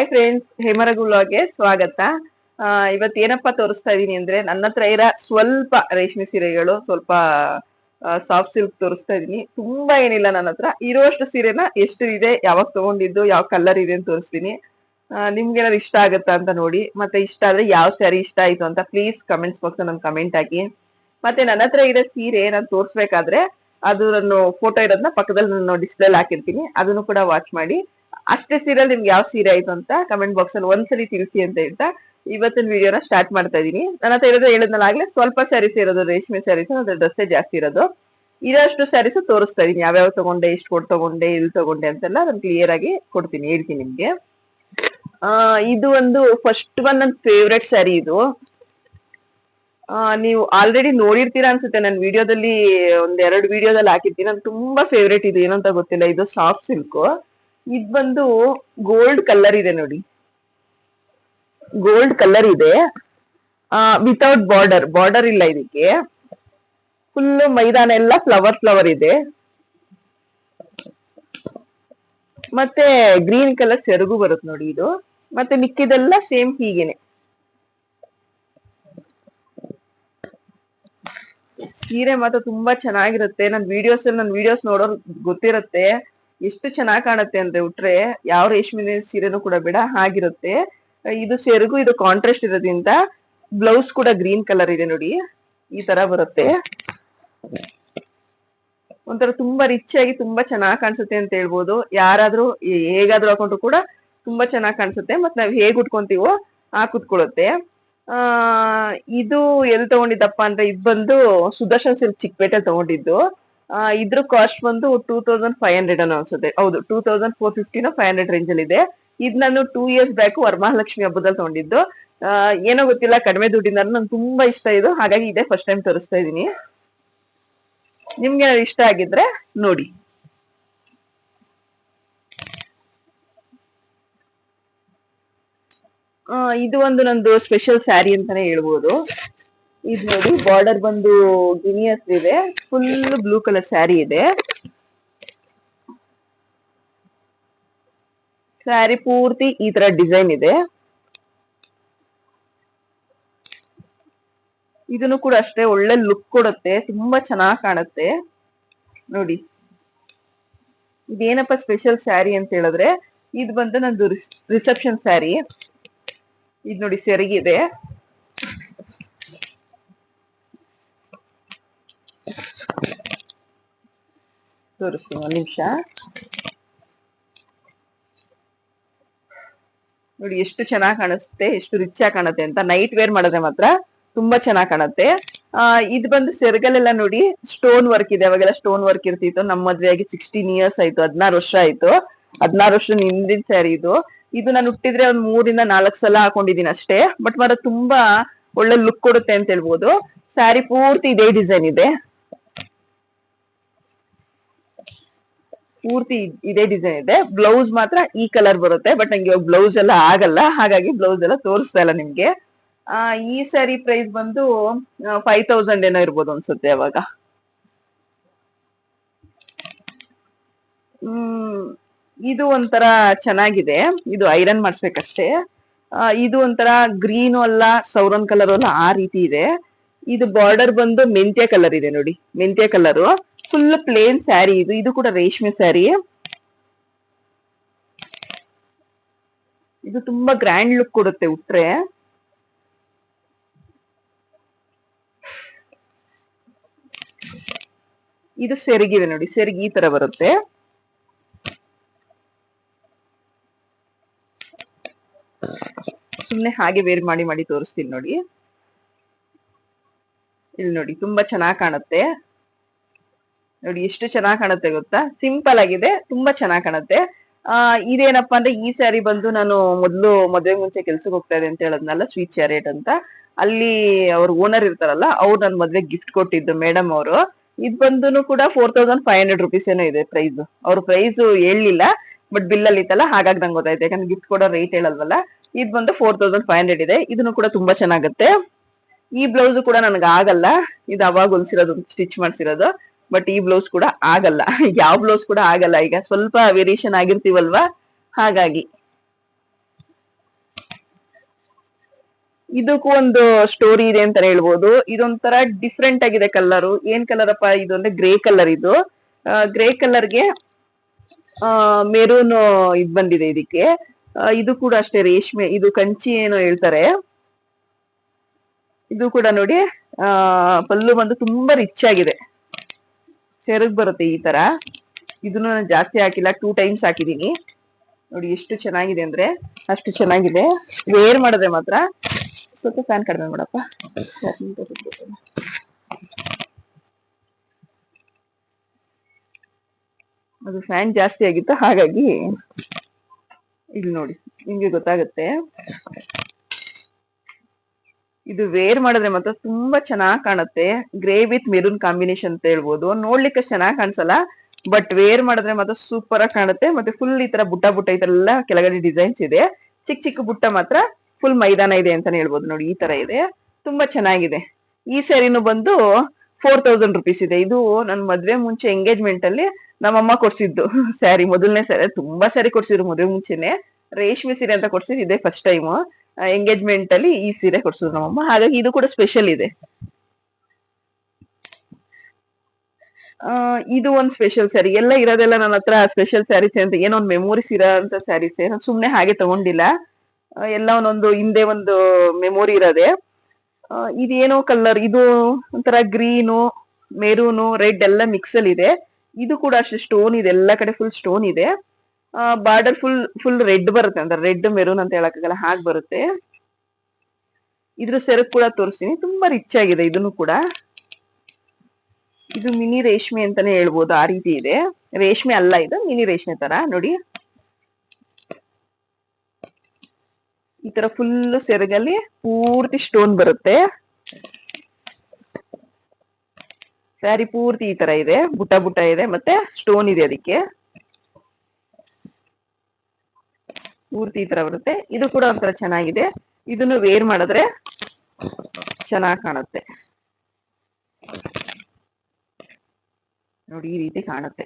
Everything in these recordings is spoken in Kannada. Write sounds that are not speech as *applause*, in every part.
ಹಾಯ್ ಫ್ರೆಂಡ್ಸ್ ಹೇಮರಗುಳಗೆ ಸ್ವಾಗತ. ಇವತ್ತು ಏನಪ್ಪ ತೋರಿಸ್ತಾ ಇದೀನಿ ಅಂದ್ರೆ ನನ್ನ ಹತ್ರ ಇರೋ ಸ್ವಲ್ಪ ರೇಷ್ಮೆ ಸೀರೆಗಳು, ಸ್ವಲ್ಪ ಸಾಫ್ಟ್ ಸಿಲ್ಕ್ ತೋರಿಸ್ತಾ ಇದೀನಿ. ತುಂಬಾ ಏನಿಲ್ಲ ನನ್ನ ಹತ್ರ. ಇರುವಷ್ಟು ಸೀರೆನ ಎಷ್ಟು ಇದೆ, ಯಾವಾಗ ತಗೊಂಡಿದ್ದು, ಯಾವ ಕಲರ್ ಇದೆ ಅಂತ ತೋರಿಸ್ತೀನಿ. ನಿಮ್ಗೇನಾದ್ರು ಇಷ್ಟ ಆಗುತ್ತಾ ಅಂತ ನೋಡಿ. ಮತ್ತೆ ಇಷ್ಟ ಆದ್ರೆ ಯಾವ ಸ್ಯಾರಿ ಇಷ್ಟ ಆಯ್ತು ಅಂತ ಪ್ಲೀಸ್ ಕಮೆಂಟ್ಸ್ ಬಾಕ್ಸ್ ನನ್ ಕಮೆಂಟ್ ಹಾಕಿ. ಮತ್ತೆ ನನ್ನ ಹತ್ರ ಇರೋ ಸೀರೆ ನಾನು ತೋರ್ಸ್ಬೇಕಾದ್ರೆ, ಅದು ನಾನು ಫೋಟೋ ಇರೋದನ್ನ ಪಕ್ಕದಲ್ಲಿ ನಾನು ಡಿಸ್ಪ್ಲೇ ಹಾಕಿರ್ತೀನಿ. ಅದನ್ನು ಕೂಡ ವಾಚ್ ಮಾಡಿ. ಅಷ್ಟೇ ಸೀರಿಯಲ್ ನಿಮ್ಗೆ ಯಾವ ಸೀರೆ ಆಯ್ತು ಅಂತ ಕಮೆಂಟ್ ಬಾಕ್ಸ್ ಅಲ್ಲಿ ಒಂದ್ಸಲಿ ತಿಳಿಸಿ ಅಂತ ಹೇಳ್ತಾ ಇವತ್ತಿನ ವಿಡಿಯೋನ ಸ್ಟಾರ್ಟ್ ಮಾಡ್ತಾ ಇದೀನಿ ನನ್ನ ಹತ್ರ ಹೇಳಿದ್ನಲ್ಲ ಆಗ್ಲೇ ಸ್ವಲ್ಪ ಸ್ಯಾರೀಸ್ ಇರೋದು, ರೇಷ್ಮೆ ಸ್ಯಾರೀಸ್ ಅದ್ರ ಡ್ರೆಸ್ಸೇ ಜಾಸ್ತಿ ಇರೋದು. ಇರೋಷ್ಟು ಸ್ಯಾರೀಸ್ ತೋರಿಸ್ತಾ ಇದೀನಿ ಯಾವ್ಯಾವ ತಗೊಂಡೆ, ಎಷ್ಟು ಕೊಟ್ಟು ತಗೊಂಡೆ, ಎಲ್ಲಿ ತಗೊಂಡೆ ಅಂತೆಲ್ಲ ನಾನು ಕ್ಲಿಯರ್ ಆಗಿ ಕೊಡ್ತೀನಿ, ಹೇಳ್ತೀನಿ ನಿಮ್ಗೆ. ಆ, ಇದು ಒಂದು ಫಸ್ಟ್ ಒನ್ ನನ್ ಫೇವ್ರೆಟ್ ಸ್ಯಾರಿ ಇದು. ನೀವು ಆಲ್ರೆಡಿ ನೋಡಿರ್ತೀರಾ ಅನ್ಸುತ್ತೆ. ನನ್ನ ವಿಡಿಯೋದಲ್ಲಿ ಒಂದ್ ಎರಡು ವಿಡಿಯೋದಲ್ಲಿ ಹಾಕಿರ್ತೀನಿ. ನನ್ ತುಂಬಾ ಫೇವ್ರೇಟ್ ಇದು. ಏನಂತ ಗೊತ್ತಿಲ್ಲ. ಇದು ಸಾಫ್ಟ್ ಸಿಲ್ಕ್ ಇದ್ ಬಂದು ಗೋಲ್ಡ್ ಕಲರ್ ಇದೆ ನೋಡಿ. ಗೋಲ್ಡ್ ಕಲರ್ ಇದೆ. ವಿತೌಟ್ ಬಾರ್ಡರ್ ಬಾರ್ಡರ್ ಇಲ್ಲ ಇದಕ್ಕೆ. ಫುಲ್ ಮೈದಾನ ಎಲ್ಲ ಫ್ಲವರ್ ಫ್ಲವರ್ ಇದೆ. ಮತ್ತೆ ಗ್ರೀನ್ ಕಲರ್ ಸೆರಗು ಬರುತ್ತೆ ನೋಡಿ ಇದು. ಮತ್ತೆ ಮಿಕ್ಕಿದೆಲ್ಲ ಸೇಮ್ ಹೀಗೇನೆ. ಸೀರೆ ಮಾತ್ರ ತುಂಬಾ ಚೆನ್ನಾಗಿರುತ್ತೆ. ನನ್ ವಿಡಿಯೋಸ್ ನನ್ ವಿಡಿಯೋಸ್ ನೋಡೋರ್ ಗೊತ್ತಿರತ್ತೆ. ಎಷ್ಟು ಚೆನ್ನಾಗ್ ಕಾಣುತ್ತೆ ಅಂದ್ರೆ ಉಟ್ರೆ ಯಾವ ರೇಷ್ಮೆ ಸೀರೆನೂ ಕೂಡ ಬೇಡ, ಹಾಗಿರುತ್ತೆ. ಇದು ಸೆರಗು, ಇದು ಕಾಂಟ್ರಾಸ್ಟ್ ಇರೋದ್ರಿಂದ ಬ್ಲೌಸ್ ಕೂಡ ಗ್ರೀನ್ ಕಲರ್ ಇದೆ ನೋಡಿ, ಈ ತರ ಬರುತ್ತೆ. ಒಂಥರ ತುಂಬಾ ರಿಚ್ ಆಗಿ ತುಂಬಾ ಚೆನ್ನಾಗ್ ಕಾಣಿಸುತ್ತೆ ಅಂತ ಹೇಳ್ಬೋದು. ಯಾರಾದ್ರೂ ಹೇಗಾದ್ರೂ ಹಾಕೊಂಡ್ರು ಕೂಡ ತುಂಬಾ ಚೆನ್ನಾಗ್ ಕಾಣಿಸುತ್ತೆ. ಮತ್ ನಾವ್ ಹೇಗ್ ಉಟ್ಕೊಂತೀವೋ ಆ ಕುತ್ಕೊಳ್ಳುತ್ತೆ. ಆ ಇದು ಎಲ್ ತಗೊಂಡಿದ್ದಪ್ಪ ಅಂದ್ರೆ ಇದ್ ಬಂದು ಸುದರ್ಶನ್ ಸಿಲ್ಕ್ ಚಿಕ್ಕಪೇಟೆ ತಗೊಂಡಿದ್ದು. ಇದ್ರ ಕಾಸ್ಟ್ ಬಂದು ಟೂ ತೌಸಂಡ್ ಫೈವ್ ಹಂಡ್ರೆಡ್ ಅನ್ನೋ ಅನ್ಸುತ್ತೆ. ಹೌದು ಟೂ ತೌಸಂಡ್ ಫೋರ್ ಫಿಫ್ಟಿನ ಫೈವ್ ಹಂಡ್ರೆಡ್ ರೇಂಜ್ ಅಲ್ಲಿ ಇದೆ. ಇದ್ ನಾನು ಟೂ ಇಯರ್ಸ್ ಬ್ಯಾಕ್ ವರಮಹಾಲಕ್ಷ್ಮಿ ಹಬ್ಬದಲ್ಲಿ ತಗೊಂಡಿದ್ದು. ಏನೋ ಗೊತ್ತಿಲ್ಲ, ಕಡಿಮೆ ದುಡ್ಡಿಂದ ನಂಗೆ ತುಂಬಾ ಇಷ್ಟ ಇದು. ಹಾಗಾಗಿ ಇದೇ ಫಸ್ಟ್ ಟೈಮ್ ತೋರಿಸ್ತಾ ಇದೀನಿ ನಿಮ್ಗೆ ಇಷ್ಟ ಆಗಿದ್ರೆ ನೋಡಿ. ಇದು ಒಂದು ನಂದು ಸ್ಪೆಷಲ್ ಸ್ಯಾರಿ ಅಂತಾನೆ ಹೇಳ್ಬೋದು. ಇದು ನೋಡಿ ಬಾರ್ಡರ್ ಬಂದು ಗಿನಿಯಸ್ ಇದೆ. ಫುಲ್ ಬ್ಲೂ ಕಲರ್ ಸ್ಯಾರಿ ಇದೆ. ಸ್ಯಾರಿ ಪೂರ್ತಿ ಈ ತರ ಡಿಸೈನ್ ಇದೆ. ಇದನ್ನು ಕೂಡ ಅಷ್ಟೇ ಒಳ್ಳೆ ಲುಕ್ ಕೊಡುತ್ತೆ. ತುಂಬಾ ಚೆನ್ನಾಗಿ ಕಾಣುತ್ತೆ. ನೋಡಿ. ಇದೇನಪ್ಪ ಸ್ಪೆಷಲ್ ಸ್ಯಾರಿ ಅಂತ ಹೇಳಿದ್ರೆ, ಇದು ಬಂದು ನಂದು ರಿಸೆಪ್ಷನ್ ಸ್ಯಾರಿ ಇದು ನೋಡಿ, ಸೆರಗಿದೆ. ತೋರಿಸ್ತೀನಿ ಒಂದ್ ನಿಮಿಷ. ನೋಡಿ, ಎಷ್ಟು ಚೆನ್ನಾಗಿ ಕಾಣಿಸುತ್ತೆ ಎಷ್ಟು ರಿಚ್ ಆಗಿ ಕಾಣುತ್ತೆ ಅಂತ. ನೈಟ್ ವೇರ್ ಮಾಡಿದ್ರೆ ಮಾತ್ರ ತುಂಬಾ ಚೆನ್ನಾಗಿ ಕಾಣುತ್ತೆ. ಆ, ಇದು ಬಂದು ಸೆರಗಲ್ಲೆಲ್ಲ ನೋಡಿ ಸ್ಟೋನ್ ವರ್ಕ್ ಇದೆ. ಅವಾಗೆಲ್ಲ ಸ್ಟೋನ್ ವರ್ಕ್ ಇರ್ತಿತ್ತು. ನಮ್ಮ ಆಗಿ ಸಿಕ್ಸ್ಟೀನ್ ಇಯರ್ಸ್ ಆಯ್ತು, ಹದಿನಾರು ವರ್ಷ ಆಯ್ತು. ಹದಿನಾರು ವರ್ಷ ಹಿಂದಿನ ಸ್ಯಾರಿ ಇದು. ಇದು ನಾನು ಹುಟ್ಟಿದ್ರೆ ಒಂದ್ ಮೂರಿಂದ ನಾಲ್ಕು ಸಲ ಹಾಕೊಂಡಿದೀನಿ ಅಷ್ಟೇ. ಬಟ್ ಮಾತ್ರ ತುಂಬಾ ಒಳ್ಳೆ ಲುಕ್ ಕೊಡುತ್ತೆ ಅಂತ ಹೇಳ್ಬೋದು. ಸ್ಯಾರಿ ಪೂರ್ತಿ ಇದೇ ಡಿಸೈನ್ ಇದೆ. ಪೂರ್ತಿ ಇದೇ ಡಿಸೈನ್ ಇದೆ. ಬ್ಲೌಸ್ ಮಾತ್ರ ಈ ಕಲರ್ ಬರುತ್ತೆ ಬಟ್ ನಂಗೆ ಬ್ಲೌಸ್ ಎಲ್ಲ ಆಗಲ್ಲ. ಹಾಗಾಗಿ ಬ್ಲೌಸ್ ಎಲ್ಲ ತೋರಿಸ್ತಾ ಇಲ್ಲ ನಿಮ್ಗೆ. ಈ ಸ್ಯಾರಿ ಪ್ರೈಸ್ ಬಂದು ಫೈವ್ ತೌಸಂಡ್ ಏನೋ ಇರ್ಬೋದು ಅನ್ಸುತ್ತೆ ಅವಾಗ. ಹ್ಮ್, ಇದು ಒಂಥರ ಚೆನ್ನಾಗಿದೆ. ಇದು ಐರನ್ ಮಾಡಿಸ್ಬೇಕಷ್ಟೇ. ಇದು ಒಂಥರ ಗ್ರೀನ್ ಅಲ್ಲ ಸೌರನ್ ಕಲರ್ ಅಲ್ಲ, ಆ ರೀತಿ ಇದೆ. ಇದು ಬಾರ್ಡರ್ ಬಂದು ಮೆಂತ್ಯ ಕಲರ್ ಇದೆ ನೋಡಿ. ಮೆಂತ್ಯ ಕಲರ್ ಫುಲ್ ಪ್ಲೇನ್ ಸ್ಯಾರಿ ಇದು ಇದು ಕೂಡ ರೇಷ್ಮೆ ಸ್ಯಾರಿ ಇದು ತುಂಬಾ ಗ್ರ್ಯಾಂಡ್ ಲುಕ್ ಕೊಡುತ್ತೆ ಉಟ್ರೆ ಇದು ಸೆರಿಗಿದೆ ನೋಡಿ ಸೆರಗಿ ಈ ತರ ಬರುತ್ತೆ ಸುಮ್ನೆ ಹಾಗೆ ವೇರ್ ಮಾಡಿ ಮಾಡಿ ತೋರಿಸ್ತೀನಿ ನೋಡಿ ಇಲ್ಲಿ ನೋಡಿ ತುಂಬಾ ಚೆನ್ನಾಗಿ ಕಾಣುತ್ತೆ ನೋಡಿ, ಎಷ್ಟು ಚೆನ್ನಾಗ್ ಕಾಣುತ್ತೆ ಗೊತ್ತಾ? ಸಿಂಪಲ್ ಆಗಿದೆ, ತುಂಬಾ ಚೆನ್ನಾಗ್ ಕಾಣುತ್ತೆ. ಆ, ಇದೇನಪ್ಪಾ ಅಂದ್ರೆ ಈ ಸ್ಯಾರಿ ಬಂದು ನಾನು ಮೊದ್ಲು ಮದ್ವೆ ಮುಂಚೆ ಕೆಲ್ಸಕ್ಕೆ ಹೋಗ್ತಾ ಇದೆ ಅಂತ ಹೇಳದ್ನಲ್ಲ ಸ್ವೀಟ್ ಚಾರಿಯೇಟ್ ಅಂತ. ಅಲ್ಲಿ ಅವ್ರ ಓನರ್ ಇರ್ತಾರಲ್ಲ, ಅವ್ರು ನನ್ ಮದ್ವೆ ಗಿಫ್ಟ್ ಕೊಟ್ಟಿದ್ದು ಮೇಡಮ್ ಅವರು. ಇದ್ ಬಂದು ಕೂಡ four thousand five hundred rupees ಏನೋ ಇದೆ ಪ್ರೈಸ್ ಅವ್ರ ಪ್ರೈಸ್ ಹೇಳಲಿಲ್ಲ ಬಟ್ ಬಿಲ್ ಅಲ್ಲಿ ಇತ್ತಲ್ಲ, ಹಾಗಾಗಿ ನಂಗೆ ಗೊತ್ತಾಯ್ತು. ಯಾಕಂದ್ರೆ ಗಿಫ್ಟ್ ಕೊಡೋ ರೇಟ್ ಹೇಳಲ್ವಲ್ಲ, ಇದ್ ಬಂದು ಫೋರ್ ತೌಸಂಡ್ ಫೈವ್ ಹಂಡ್ರೆಡ್ ಇದೆ. ಇದನ್ನು ಕೂಡ ತುಂಬಾ ಚೆನ್ನಾಗುತ್ತೆ. ಈ ಬ್ಲೌಸ್ ಕೂಡ ನನಗೆ ಆಗಲ್ಲ. ಇದು ಅವಾಗ ಹೊಲ್ಸಿರೋದು ಸ್ಟಿಚ್ ಮಾಡ್ಸಿರೋದು. ಬಟ್ ಈ ಬ್ಲೌಸ್ ಕೂಡ ಆಗಲ್ಲ. ಯಾವ ಬ್ಲೌಸ್ ಕೂಡ ಆಗಲ್ಲ. ಈಗ ಸ್ವಲ್ಪ ವೇರಿಯೇಷನ್ ಆಗಿರ್ತೀವಲ್ವಾ? ಹಾಗಾಗಿ. ಇದಕ್ಕೂ ಒಂದು ಸ್ಟೋರಿ ಇದೆ ಅಂತ ಹೇಳ್ಬೋದು. ಇದೊಂಥರ ಡಿಫ್ರೆಂಟ್ ಆಗಿದೆ ಕಲರ್ ಏನ್ ಕಲರ್ ಅಪ್ಪ? ಇದು ಅಂದ್ರೆ ಗ್ರೇ ಕಲರ್ ಇದು. ಗ್ರೇ ಕಲರ್ಗೆ ಮೆರೂನ್ ಇದ್ ಬಂದಿದೆ ಇದಕ್ಕೆ. ಇದು ಕೂಡ ಅಷ್ಟೇ ರೇಷ್ಮೆ. ಇದು ಕಂಚಿ ಏನೋ ಹೇಳ್ತಾರೆ. ಇದು ಕೂಡ ನೋಡಿ, ಆ, ಪಲ್ಲು ಬಂದು ತುಂಬಾ ರಿಚ್ ಆಗಿದೆ. ಸೆರಗ್ ಬರುತ್ತೆ ಈ ತರ. ಇದನ್ನು ನಾನು ಜಾಸ್ತಿ ಹಾಕಿಲ್ಲ ಟೂ ಟೈಮ್ಸ್ ಹಾಕಿದೀನಿ ನೋಡಿ ಎಷ್ಟು ಚೆನ್ನಾಗಿದೆ ಅಂದ್ರೆ, ಅಷ್ಟು ಚೆನ್ನಾಗಿದೆ. ವೇರ್ ಮಾಡಿದ್ರೆ ಮಾತ್ರ. ಸ್ವಲ್ಪ ಫ್ಯಾನ್ ಕಡಿಮೆ ಮಾಡಪ್ಪ. ಅದು ಫ್ಯಾನ್ ಜಾಸ್ತಿ ಆಗಿತ್ತು, ಹಾಗಾಗಿ ಇಲ್ಲಿ ನೋಡಿ, ನಿಮ್ಗೆ ಗೊತ್ತಾಗುತ್ತೆ. ಇದು ವೇರ್ ಮಾಡಿದ್ರೆ ಮಾತ್ರ ತುಂಬಾ ಚೆನ್ನಾಗ್ ಕಾಣುತ್ತೆ. ಗ್ರೇ ವಿತ್ ಮೆರೂನ್ ಕಾಂಬಿನೇಷನ್ ಅಂತ ಹೇಳ್ಬೋದು. ನೋಡ್ಲಿಕ್ಕೆ ಚೆನ್ನಾಗಿ ಕಾಣಿಸಲ್ಲ ಬಟ್ ವೇರ್ ಮಾಡಿದ್ರೆ ಮಾತ್ರ ಸೂಪರ್ ಆಗಿ ಕಾಣುತ್ತೆ. ಮತ್ತೆ ಫುಲ್ ಈ ತರ ಬುಟ್ಟ ಬುಟ್ಟ ಇದೆಲ್ಲ ಕೆಳಗಡೆ ಡಿಸೈನ್ಸ್ ಇದೆ. ಚಿಕ್ಕ ಚಿಕ್ಕ ಬುಟ್ಟ ಮಾತ್ರ ಫುಲ್ ಮೈದಾನ ಇದೆ ಅಂತಾನೆ ಹೇಳ್ಬೋದು. ನೋಡಿ, ಈ ತರ ಇದೆ. ತುಂಬಾ ಚೆನ್ನಾಗಿದೆ. ಈ ಸ್ಯಾರಿನೂ ಬಂದು ಫೋರ್ ತೌಸಂಡ್ ರುಪೀಸ್ ಇದೆ. ಇದು ನನ್ನ ಮದ್ವೆ ಮುಂಚೆ ಎಂಗೇಜ್ಮೆಂಟ್ ಅಲ್ಲಿ ನಮ್ಮಮ್ಮ ಕೊಡ್ಸಿದ್ದು *laughs* ಸ್ಯಾರಿ. ಮೊದಲನೇ ಸ್ಯಾರಿ. ತುಂಬಾ ಸ್ಯಾರಿ ಕೊಡ್ಸಿದ್ರು ಮದುವೆ ಮುಂಚೆನೆ. ರೇಷ್ಮೆ ಸೀರೆ ಅಂತ ಕೊಡ್ಸಿದ್ರು ಇದೇ ಫಸ್ಟ್ ಟೈಮ್ ಎಂಗೇಜ್ಮೆಂಟ್ ಅಲ್ಲಿ ಈ ಸೀರೆ ಕೊಡ್ಸಿದ್ರು ನಮ್ಮಮ್ಮ. ಹಾಗಾಗಿ ಇದು ಕೂಡ ಸ್ಪೆಷಲ್ ಇದೆ. ಇದು ಒಂದ್ ಸ್ಪೆಷಲ್ ಸ್ಯಾರಿ ಎಲ್ಲ ಇರೋದೆಲ್ಲ ನನ್ನ ಹತ್ರ ಸ್ಪೆಷಲ್ ಸ್ಯಾರೀಸ್ ಅಂತ ಏನೋ ಒಂದ್ ಮೆಮೊರೀಸ್ ಇರೋ ಅಂತ ಸ್ಯಾರೀಸ್ ನಾನು ಸುಮ್ನೆ ಹಾಗೆ ತಗೊಂಡಿಲ್ಲ. ಎಲ್ಲ ಒಂದೊಂದು ಹಿಂದೆ ಒಂದು ಮೆಮೊರಿ ಇರೋದೆ. ಇದೇನೋ ಕಲರ್ ಇದು ಒಂಥರ ಗ್ರೀನು ಮೆರೂನು ರೆಡ್ ಎಲ್ಲ ಮಿಕ್ಸ್ ಅಲ್ಲಿ ಇದೆ. ಇದು ಕೂಡ ಅಷ್ಟೇ ಸ್ಟೋನ್ ಇದೆ. ಎಲ್ಲ ಕಡೆ ಫುಲ್ ಸ್ಟೋನ್ ಇದೆ. ಬಾರ್ಡರ್ ಫುಲ್ ಫುಲ್ ರೆಡ್ ಬರುತ್ತೆ ಅಂದ್ರೆ ರೆಡ್ ಮೆರೂನ್ ಅಂತ ಹೇಳಕ್ಕಾಗಲ್ಲ, ಹಾಗೆ ಬರುತ್ತೆ. ಇದ್ರ ಸೆರಕ್ ಕೂಡ ತೋರಿಸ್ತೀನಿ. ತುಂಬಾ ರಿಚ್ ಆಗಿದೆ ಇದನ್ನು ಕೂಡ. ಇದು ಮಿನಿ ರೇಷ್ಮೆ ಅಂತಾನೆ ಹೇಳ್ಬೋದು, ಆ ರೀತಿ ಇದೆ. ರೇಷ್ಮೆ ಅಲ್ಲ ಇದು, ಮಿನಿ ರೇಷ್ಮೆ ತರ, ನೋಡಿ. ಈ ತರ ಫುಲ್ ಸೆರಗಲ್ಲಿ ಪೂರ್ತಿ ಸ್ಟೋನ್ ಬರುತ್ತೆ. ಸ್ಯಾರಿ ಪೂರ್ತಿ ಈ ತರ ಇದೆ ಬುಟ್ಟ ಬುಟ್ಟ ಇದೆ, ಮತ್ತೆ ಸ್ಟೋನ್ ಇದೆ ಅದಕ್ಕೆ. ಪೂರ್ತಿ ಈ ತರ ಬರುತ್ತೆ. ಇದು ಕೂಡ ಒಂಥರ ಚೆನ್ನಾಗಿದೆ. ಇದನ್ನು ವೇರ್ ಮಾಡಿದ್ರೆ ಚೆನ್ನಾಗಿ ಕಾಣುತ್ತೆ. ನೋಡಿ, ಈ ರೀತಿ ಕಾಣುತ್ತೆ.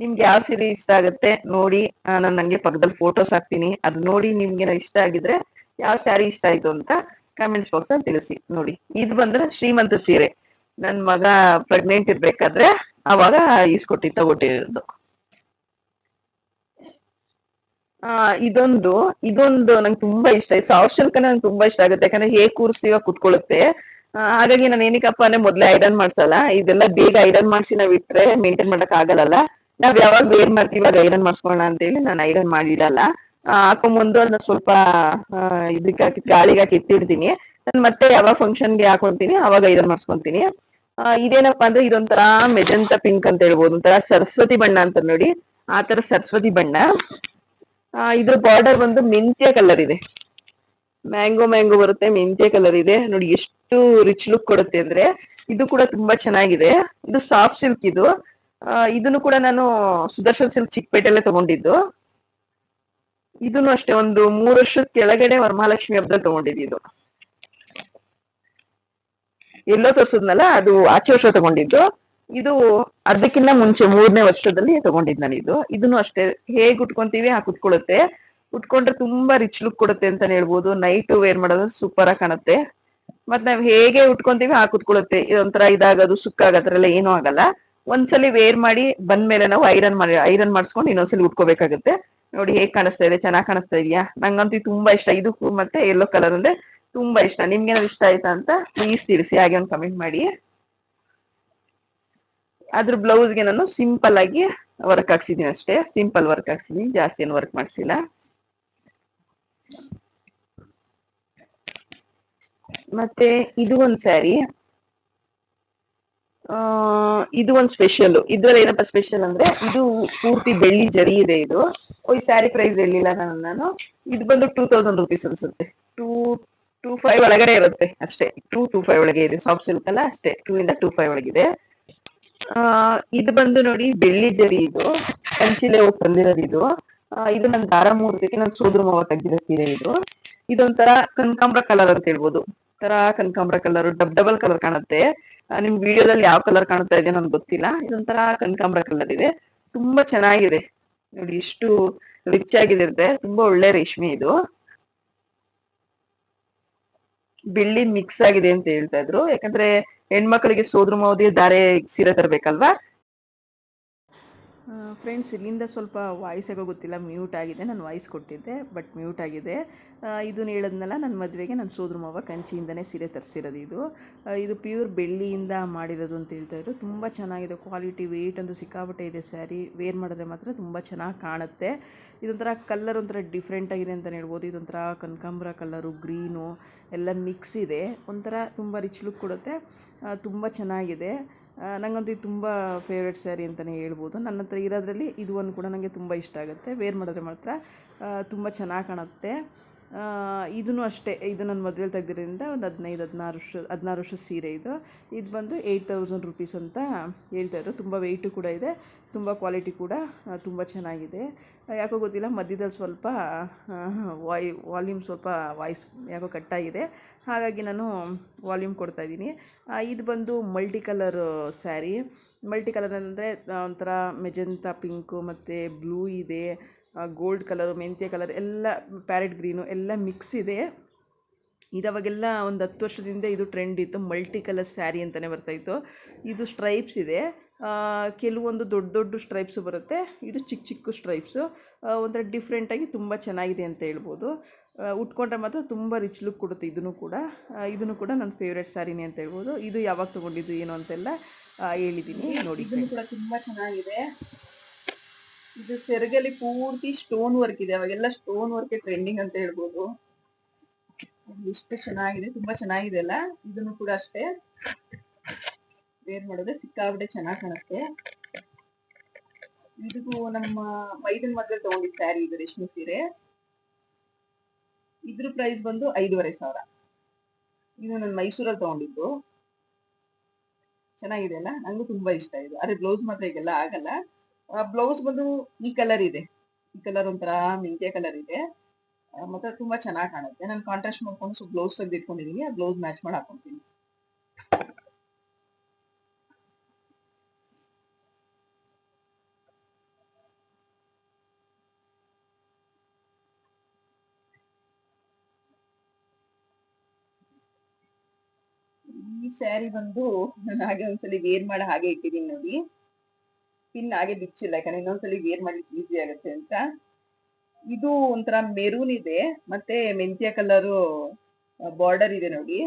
ನಿಮ್ಗೆ ಯಾವ ಸೀರೆ ಇಷ್ಟ ಆಗುತ್ತೆ ನೋಡಿ. ನಾನು ನಂಗೆ ಪಕ್ಕದಲ್ಲಿ ಫೋಟೋಸ್ ಹಾಕ್ತೀನಿ. ಅದು ನೋಡಿ ನಿಮ್ಗೆ ಇಷ್ಟ ಆಗಿದ್ರೆ ಯಾವ ಸ್ಯಾರಿ ಇಷ್ಟ ಆಯ್ತು ಅಂತ ಕಮೆಂಟ್ಸ್ ಬಾಕ್ಸ್ ಅಲ್ಲಿ ತಿಳಿಸಿ. ನೋಡಿ, ಇದು ಬಂದ್ರೆ ಶ್ರೀಮಂತ ಸೀರೆ. ನನ್ ಮಗ ಪ್ರೆಗ್ನೆಂಟ್ ಇರ್ಬೇಕಾದ್ರೆ ಅವಾಗ ಈಸ್ಕೊಟ್ಟಿ ತಗೊಟ್ಟಿರೋದು ಆ, ಇದೊಂದು ಇದೊಂದು ನಂಗೆ ತುಂಬಾ ಇಷ್ಟ. ಆಯ್ತು ಸಾಫ್ಟ್ ನಂಗೆ ತುಂಬಾ ಇಷ್ಟ ಆಗುತ್ತೆ. ಯಾಕಂದ್ರೆ ಹೇಗ್ ಕೂರಿಸ್ತೀವ ಕುತ್ಕೊಳ್ಳುತ್ತೆ. ಹಾಗಾಗಿ ನಾನು ಏನಕ್ಕಪ್ಪ ಅಂದ್ರೆ ಮೊದ್ಲೇ ಐರನ್ ಮಾಡ್ಸಲ್ಲ. ಇದೆಲ್ಲ ಬೇಗ ಐರನ್ ಮಾಡ್ಸಿ ನಾವ್ ಇಟ್ರೆ ಮೇಂಟೈನ್ ಮಾಡಕ್ ಆಗಲ್ಲ ನಾವ್ ಯಾವಾಗ ವೇರ್ ಮಾಡ್ತೀವಿ ಆಗ ಐರನ್ ಮಾಡ್ಸ್ಕೊಳ್ಳೋಣ ಅಂತ ಹೇಳಿ ನಾನು ಐರನ್ ಮಾಡಿಡಲ್ಲ. ಹಾಕೋ ಮುಂದೆ ಅದನ್ನ ಸ್ವಲ್ಪ ಇದಕ್ಕೆ ಹಾಕಿ, ಗಾಳಿಗೆ ಹಾಕಿ ಇಟ್ಟಿರ್ತೀನಿ. ನಾನು ಮತ್ತೆ ಯಾವಾಗ ಫಂಕ್ಷನ್ಗೆ ಹಾಕೊಂತೀನಿ, ಅವಾಗ ಐರನ್ ಮಾಡ್ಸ್ಕೊಂತೀನಿ. ಇದೇನಪ್ಪಾ ಅಂದ್ರೆ ಇದೊಂಥರ ಮೆಜೆಂತ ಪಿಂಕ್ ಅಂತ ಹೇಳ್ಬೋದು. ಒಂಥರ ಸರಸ್ವತಿ ಬಣ್ಣ ಅಂತ ನೋಡಿ. ಆ ತರ ಸರಸ್ವತಿ ಬಣ್ಣ. ಇದ್ರ ಬಾರ್ಡರ್ ಬಂದು ಮೆಂತ್ಯ ಕಲರ್ ಇದೆ. ಮ್ಯಾಂಗೋ ಮ್ಯಾಂಗೋ ಬರುತ್ತೆ, ಮೆಂತ್ಯ ಕಲರ್ ಇದೆ. ನೋಡಿ, ಎಷ್ಟು ರಿಚ್ ಲುಕ್ ಕೊಡುತ್ತೆ ಅಂದ್ರೆ, ಇದು ಕೂಡ ತುಂಬಾ ಚೆನ್ನಾಗಿದೆ. ಇದು ಸಾಫ್ಟ್ ಸಿಲ್ಕ್ ಇದು. ಇದನ್ನು ಕೂಡ ನಾನು ಸುದರ್ಶನ್ ಸಿಲ್ಕ್ ಚಿಕ್ಕಪೇಟೆಲ್ಲೇ ತಗೊಂಡಿದ್ದು. ಇದನ್ನು ಅಷ್ಟೇ, ಒಂದು ಮೂರು ವರ್ಷದ ಕೆಳಗಡೆ ವರಮಹಾಲಕ್ಷ್ಮಿ ಹಬ್ಬದಲ್ಲಿ ತಗೊಂಡಿದ್ದು ಇದು. ಎಲ್ಲೋ ತೋರ್ಸದ್ನಲ್ಲ, ಅದು ಆಚೆ ವರ್ಷ ತಗೊಂಡಿದ್ದು. ಇದು ಅದಕ್ಕಿಂತ ಮುಂಚೆ ಮೂರನೇ ವರ್ಷದಲ್ಲಿ ತಗೊಂಡಿದ್ ನಾನು ಇದು. ಇದನ್ನು ಅಷ್ಟೇ ಹೇಗ್ ಉಟ್ಕೊಂತೀವಿ ಹಾಗೆ ಉಟ್ಕೊಳುತ್ತೆ ಉಟ್ಕೊಂಡ್ರೆ ತುಂಬಾ ರಿಚ್ ಲುಕ್ ಕೊಡುತ್ತೆ ಅಂತಾನೆ ಹೇಳ್ಬೋದು. ನೈಟ್ ವೇರ್ ಮಾಡೋದು ಸೂಪರ್ ಆಗಿ ಕಾಣುತ್ತೆ. ಮತ್ ನಾವ್ ಹೇಗೆ ಉಟ್ಕೊಂತೀವಿ ಹಾಗೆ ಕುತ್ಕೊಳ್ಳುತ್ತೆ. ಇದೊಂಥರ ಇದಾಗೋದು ಸುಕ್ಕಾಗದ್ರೆಲ್ಲ ಏನೂ ಆಗಲ್ಲ. ಒಂದ್ಸಲಿ ವೇರ್ ಮಾಡಿ ಬಂದ್ಮೇಲೆ ನಾವು ಐರನ್ ಮಾಡಿ ಐರನ್ ಮಾಡಿಸ್ಕೊಂಡು ಇನ್ನೊಂದ್ಸಲಿ ಉಟ್ಕೋಬೇಕಾಗುತ್ತೆ. ನೋಡಿ ಹೇಗ್ ಕಾಣಿಸ್ತಾ ಇದೆ, ಚೆನ್ನಾಗ್ ಕಾಣಿಸ್ತಾ ಇದೆಯಾ? ನಂಗಂತೂ ತುಂಬಾ ಇಷ್ಟ. ಇದು ಮತ್ತೆ ಯೆಲ್ಲೋ ಕಲರ್ ಅಂದ್ರೆ ತುಂಬಾ ಇಷ್ಟ. ನಿಮ್ಗೆ ಏನಾದ್ರು ಇಷ್ಟ ಆಯ್ತಾ ಅಂತ ಪ್ಲೀಸ್ ತಿಳಿಸಿ, ಹಾಗೆ ಒಂದು ಕಮೆಂಟ್ ಮಾಡಿ. ಅದ್ರ ಬ್ಲೌಸ್ಗೆ ನಾನು ಸಿಂಪಲ್ ಆಗಿ ವರ್ಕ್ ಹಾಕ್ಸಿದೀನಿ ಅಷ್ಟೇ. ಸಿಂಪಲ್ ವರ್ಕ್ ಹಾಕ್ಸಿದೀನಿ, ಜಾಸ್ತಿ ಏನು ವರ್ಕ್ ಮಾಡಿಸಿಲ್ಲ. ಮತ್ತೆ ಇದು ಒಂದ್ ಸ್ಯಾರಿ ಇದು ಒಂದ್ ಸ್ಪೆಷಲ್ ಇದ್ರಲ್ಲಿ ಏನಪ್ಪಾ ಸ್ಪೆಷಲ್ ಅಂದ್ರೆ ಇದು ಪೂರ್ತಿ ಬೆಳ್ಳಿ ಜರಿ ಇದೆ ಇದು. ಈ ಸ್ಯಾರಿ ಪ್ರೈಸ್ ಎಲ್ಲಿಲ್ಲ ನಾನು ನಾನು. ಇದು ಬಂದು ಟೂ ತೌಸಂಡ್ ರುಪೀಸ್ ಅನ್ಸುತ್ತೆ. ಟೂ ಟೂ ಫೈವ್ ಒಳಗಡೆ ಇರುತ್ತೆ ಅಷ್ಟೇ. ಟೂ ಟೂ ಫೈವ್ ಒಳಗೆ ಇದೆ. ಸಾಫ್ಟ್ ಸಿಲ್ಕ್ ಅಲ್ಲ ಅಷ್ಟೇ. ಟೂ ಇಂದ ಟೂ ಫೈವ್ ಒಳಗಿದೆ. ಆ, ಇದು ಬಂದು ನೋಡಿ ಬೆಳ್ಳಿ ಜರಿ ಇದು, ಕಂಚಿಲೆ ಹೋಗಿ ತಂದಿರೋದು ಇದು. ಇದು ನನ್ ದಾರ ಮೂರ್ತಿಗೆ ನನ್ ಸೋದ್ರ ಮಾವ ತೆಗ್ದಿರೋ ಸೀರೆ ಇದು. ಇದೊಂಥರ ಕನಕಾಂಬ್ರ ಕಲರ್ ಅಂತ ಹೇಳ್ಬೋದು. ತರ ಕನಕಾಂಬ್ರ ಕಲರ್ ಡಬ್ ಡಬಲ್ ಕಲರ್ ಕಾಣುತ್ತೆ. ನಿಮ್ ವಿಡಿಯೋದಲ್ಲಿ ಯಾವ ಕಲರ್ ಕಾಣುತ್ತಾ ಇದೆ ನನ್ಗೆ ಗೊತ್ತಿಲ್ಲ. ಇದೊಂಥರ ಕನಕಾಂಬ್ರ ಕಲರ್ ಇದೆ. ತುಂಬಾ ಚೆನ್ನಾಗಿದೆ. ನೋಡಿ ಎಷ್ಟು ರಿಚ್ ಆಗಿದೆ ತುಂಬಾ ಒಳ್ಳೆ ರೇಷ್ಮೆ ಇದು. ಬೆಳ್ಳಿ ಮಿಕ್ಸ್ ಆಗಿದೆ ಅಂತ ಹೇಳ್ತಾ ಇದ್ರು. ಯಾಕಂದ್ರೆ ಹೆಣ್ಮಕ್ಳಿಗೆ ಸೋದ್ರ ಮಾವದಿ ದಾರೆ ಸೀರೆ ತರ್ಬೇಕಲ್ವಾ? ಫ್ರೆಂಡ್ಸ್ ಇಲ್ಲಿಂದ ಸ್ವಲ್ಪ ವಾಯ್ಸ್ ಆಗೋ ಗೊತ್ತಿಲ್ಲ. ಮ್ಯೂಟ್ ಆಗಿದೆ. ನಾನು ವಾಯ್ಸ್ ಕೊಟ್ಟಿದ್ದೆ ಬಟ್ ಮ್ಯೂಟ್ ಆಗಿದೆ. ಇದನ್ನು ಹೇಳೋದ್ನಲ್ಲ ನನ್ನ ಮದುವೆಗೆ ನನ್ನ ಸೋದ್ರ ಮಾವ ಕಂಚಿಯಿಂದನೇ ಸೀರೆ ತರಿಸಿರೋದು ಇದು. ಇದು ಪ್ಯೂರ್ ಬೆಳ್ಳಿಯಿಂದ ಮಾಡಿರೋದು ಅಂತ ಹೇಳ್ತಾಯಿದ್ರು ತುಂಬ ಚೆನ್ನಾಗಿದೆ. ಕ್ವಾಲಿಟಿ ವೆಯ್ಟ್ ಅಂತೂ ಸಿಕ್ಕಾಪಟ್ಟೆ ಇದೆ ಸ್ಯಾರಿ ವೇರ್ ಮಾಡಿದ್ರೆ ಮಾತ್ರ ತುಂಬ ಚೆನ್ನಾಗಿ ಕಾಣುತ್ತೆ. ಇದೊಂಥರ ಕಲರ್ ಒಂಥರ ಡಿಫ್ರೆಂಟ್ ಆಗಿದೆ ಅಂತಲೇ ಹೇಳ್ಬೋದು. ಇದೊಂಥರ ಕನಕಾಂಬರ ಕಲ್ಲರು ಗ್ರೀನು ಎಲ್ಲ ಮಿಕ್ಸ್ ಇದೆ. ಒಂಥರ ತುಂಬ ರಿಚ್ ಲುಕ್ ಕೊಡುತ್ತೆ. ತುಂಬ ಚೆನ್ನಾಗಿದೆ. ಆ, ನಂಗಂತೂ ಇದು ತುಂಬ ಫೇವ್ರೆಟ್ ಸ್ಯಾರಿ ಅಂತಲೇ ಹೇಳ್ಬೋದು. ನನ್ನ ಹತ್ರ ಇರೋದ್ರಲ್ಲಿ ಇದು ಒಂದು ಕೂಡ ನನಗೆ ತುಂಬ ಇಷ್ಟ ಆಗುತ್ತೆ. ವೇರ್ ಮಾಡಿದ್ರೆ ಮಾತ್ರ ತುಂಬ ಚೆನ್ನಾಗಿ ಕಾಣುತ್ತೆ. ಇದೂ ಅಷ್ಟೇ. ಇದು ನನ್ನ ಮದುವೆಲಿ ತೆಗ್ದಿರೋದ್ರಿಂದ ಒಂದು ಹದಿನೈದು, ಹದಿನಾರು ವರ್ಷ, ಹದಿನಾರು ವರ್ಷದ ಸೀರೆ ಇದು. ಇದು ಬಂದು ಏಯ್ಟ್ ತೌಸಂಡ್ ರುಪೀಸ್ ಅಂತ ಹೇಳ್ತಾಯಿದ್ರು ತುಂಬ ವೆಯ್ಟು ಕೂಡ ಇದೆ, ತುಂಬ ಕ್ವಾಲಿಟಿ ಕೂಡ ತುಂಬ ಚೆನ್ನಾಗಿದೆ. ಯಾಕೋ ಗೊತ್ತಿಲ್ಲ, ಮಧ್ಯದಲ್ಲಿ ಸ್ವಲ್ಪ ವಾಯ್ ವಾಲ್ಯೂಮ್ ಸ್ವಲ್ಪ ವಾಯ್ಸ್ ಯಾಕೋ ಕಟ್ಟಾಗಿದೆ. ಹಾಗಾಗಿ ನಾನು ವಾಲ್ಯೂಮ್ ಕೊಡ್ತಾ ಇದ್ದೀನಿ. ಇದು ಬಂದು multi colour saree multi colour ಅಂದರೆ ಒಂಥರ ಮೆಜೆಂತಾ ಪಿಂಕು ಮತ್ತು ಬ್ಲೂ ಇದೆ. ಗೋಲ್ಡ್ ಕಲರು ಮೆಂತ್ಯ ಕಲರ್ ಎಲ್ಲ ಪ್ಯಾರೆಟ್ ಗ್ರೀನು ಎಲ್ಲ ಮಿಕ್ಸ್ ಇದೆ. ಇದು ಅವಾಗೆಲ್ಲ ಒಂದು ಹತ್ತು ವರ್ಷದಿಂದ ಇದು ಟ್ರೆಂಡ್ ಇತ್ತು. ಮಲ್ಟಿ ಕಲರ್ ಸ್ಯಾರಿ ಅಂತಲೇ ಬರ್ತಾಯಿತ್ತು ಇದು ಸ್ಟ್ರೈಪ್ಸ್ ಇದೆ. ಕೆಲವೊಂದು ದೊಡ್ಡ ದೊಡ್ಡ ಸ್ಟ್ರೈಪ್ಸು ಬರುತ್ತೆ. ಇದು ಚಿಕ್ಕ ಚಿಕ್ಕ ಸ್ಟ್ರೈಪ್ಸು ಒಂಥರ ಡಿಫ್ರೆಂಟಾಗಿ ತುಂಬ ಚೆನ್ನಾಗಿದೆ ಅಂತ ಹೇಳ್ಬೋದು. ಉಟ್ಕೊಂಡ್ರೆ ಮಾತ್ರ ತುಂಬ ರಿಚ್ ಲುಕ್ ಕೊಡುತ್ತೆ ಇದನ್ನು ಕೂಡ. ಇದನ್ನು ಕೂಡ ನನ್ನ ಫೇವ್ರೆಟ್ ಸ್ಯಾರಿನೇ ಅಂತ ಹೇಳ್ಬೋದು. ಇದು ಯಾವಾಗ ತೊಗೊಂಡಿದ್ದು ಏನು ಅಂತೆಲ್ಲ ಹೇಳಿದ್ದೀನಿ ನೋಡಿ ತುಂಬಾ ಚೆನ್ನಾಗಿದೆ. ಇದು ಸೆರಗಲ್ಲಿ ಪೂರ್ತಿ ಸ್ಟೋನ್ ವರ್ಕ್ ಇದೆ. ಅವಾಗೆಲ್ಲ ಸ್ಟೋನ್ ವರ್ಕ್ ಟ್ರೆಂಡಿಂಗ್ ಅಂತ ಹೇಳ್ಬೋದು. ಎಷ್ಟು ಚೆನ್ನಾಗಿದೆ, ತುಂಬಾ ಚೆನ್ನಾಗಿದೆ ಅಲ್ಲ? ಇದನ್ನು ಕೂಡ ಅಷ್ಟೇ. ವೇರ್ ಮಾಡೋದೇ ಸಿಕ್ಕಾಬಿಟ್ಟೆ ಚೆನ್ನಾಗಿ ಕಾಣುತ್ತೆ. ಇದಕ್ಕೂ ನಮ್ಮ ಮೈದನ್ ಮದ್ವೆ ತಗೊಂಡಿದ್ದ ಸ್ಯಾರಿ ಇದು ರೇಷ್ಮೆ ಸೀರೆ. ಇದ್ರ ಪ್ರೈಸ್ ಬಂದು ಐದೂವರೆ ಸಾವಿರ. ಇದು ನಾನು ಮೈಸೂರಲ್ಲಿ ತಗೊಂಡಿದ್ದು. ಚೆನ್ನಾಗಿದೆ ಅಲ್ಲ? ನಂಗೂ ತುಂಬಾ ಇಷ್ಟ ಇದು. ಅದೇ ಬ್ಲೌಸ್ ಮಾತ್ರ ಈಗೆಲ್ಲ ಆಗಲ್ಲ. ಬ್ಲೌಸ್ ಬಂದು ಈ ಕಲರ್ ಇದೆ. ಈ ಕಲರ್ ಒಂಥರ ಮೆಂತ್ಯ ಕಲರ್ ಇದೆ. ಮತ್ತೆ ತುಂಬಾ ಚೆನ್ನಾಗಿ ಕಾಣುತ್ತೆ. ನಾನು ಕಾಂಟ್ರಾಸ್ಟ್ ಮಾಡ್ಕೊಂಡು ಸ್ವಲ್ಪ ಬ್ಲೌಸ್ ತೆಗೆದು ಇಟ್ಕೊಂಡಿದೀನಿ ಆ ಬ್ಲೌಸ್ ಮ್ಯಾಚ್ ಮಾಡಿ ಹಾಕೊಂತೀನಿ. ಈ ಸ್ಯಾರಿ ಬಂದು ನಾನು ಹಾಗೆ ಒಂದ್ಸಲಿ ವೇರ್ ಮಾಡಿ ಹಾಗೆ ಇಟ್ಟಿದ್ದೀನಿ ನೋಡಿ. ಪಿನ್ ಹಾಗೆ ಬಿಚ್ಚಿಲ್ಲ. ಯಾಕಂದ್ರೆ ಇನ್ನೊಂದ್ಸಲಿ ವೇರ್ ಮಾಡ್ಲಿಕ್ಕೆ ಈಸಿ ಆಗುತ್ತೆ ಅಂತ. ಇದು ಒಂಥರ ಮೆರೂನ್ ಇದೆ. ಮತ್ತೆ ಮೆಂತ್ಯ ಕಲರು ಬಾರ್ಡರ್ ಇದೆ ನೋಡಿ.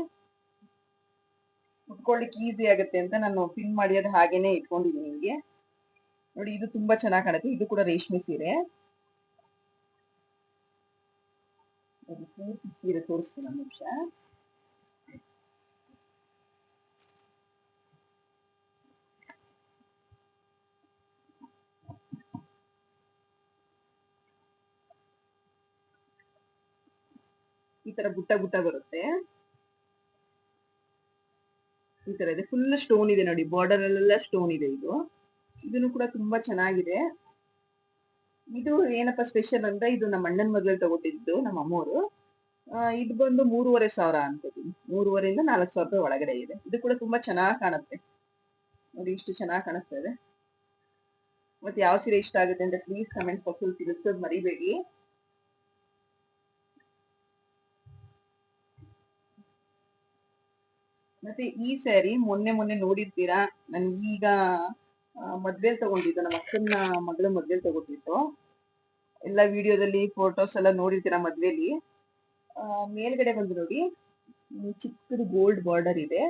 ಉಟ್ಕೊಳ್ಳಿಕ್ಕೆ ಈಸಿ ಆಗುತ್ತೆ ಅಂತ ನಾನು ಪಿನ್ ಮಾಡಿ ಅದು ಹಾಗೇನೆ ಇಟ್ಕೊಂಡಿದ್ದೀನಿ ನಿಮಗೆ. ನೋಡಿ, ಇದು ತುಂಬಾ ಚೆನ್ನಾಗಿ ಕಾಣುತ್ತೆ. ಇದು ಕೂಡ ರೇಷ್ಮೆ ಸೀರೆ. ಪೂರ್ತಿ ಸೀರೆ ತೋರಿಸ್ತೀನಿ ಒಂದು ನಿಮಿಷ. ತರ ಗುಟ್ಟ ಗುಟ್ಟ ಬರುತ್ತೆ. ಈ ತರ ಇದೆ. ಫುಲ್ ಸ್ಟೋನ್ ಇದೆ ನೋಡಿ. ಬಾರ್ಡರ್ ಅಲ್ಲೆಲ್ಲ ಸ್ಟೋನ್ ಇದೆ ಇದು. ಇದನ್ನು ಕೂಡ ತುಂಬಾ ಚೆನ್ನಾಗಿದೆ. ಇದು ಏನಪ್ಪ ಸ್ಪೆಷಲ್ ಅಂದ್ರೆ ಇದು ನಮ್ಮ ಅಣ್ಣನ ಮದ್ವೆಲಿ ತಗೊಟ್ಟಿದ್ದು ನಮ್ಮ ಅಮ್ಮೋರು. ಆ, ಇದು ಬಂದು ಮೂರುವರೆ ಸಾವಿರ ಅನ್ಕೋತೀನಿ ಮೂರುವರೆಯಿಂದ ನಾಲ್ಕು ಸಾವಿರ ರೂಪಾಯಿ ಒಳಗಡೆ ಇದೆ. ಇದು ಕೂಡ ತುಂಬಾ ಚೆನ್ನಾಗಿ ಕಾಣುತ್ತೆ. ನೋಡಿ ಇಷ್ಟು ಚೆನ್ನಾಗಿ ಕಾಣಿಸ್ತಾ ಇದೆ. ಮತ್ತೆ ಯಾವ ಸೀರೆ ಇಷ್ಟ ಆಗುತ್ತೆ ಅಂತ ಪ್ಲೀಸ್ ಕಮೆಂಟ್ ಬಾಕ್ಸಲ್ಲಿ ತಿಳಿಸೋದು ಮರಿಬೇಡಿ. ಮತ್ತೆ ಈ ಸ್ಯಾರಿ ಮೊನ್ನೆ ಮೊನ್ನೆ ನೋಡಿರ್ತೀರಾ? ನಾನು ಈಗ ಮದ್ವೆಲ್ ತಗೊಂಡಿದ್ದು, ನಮ್ಮ ಅಕ್ಕನ ಮಗಳ ಮದ್ವೆಲ್ ತಗೊಂಡಿದ್ದು. ಎಲ್ಲ ವಿಡಿಯೋದಲ್ಲಿ ಫೋಟೋಸ್ ಎಲ್ಲ ನೋಡಿರ್ತೀರಾ ಮದ್ವೆಲಿ? ಮೇಲ್ಗಡೆ ಬಂದು ನೋಡಿ. ಚಿಕ್ಕದು ಗೋಲ್ಡ್ ಬಾರ್ಡರ್ ಇದೆ.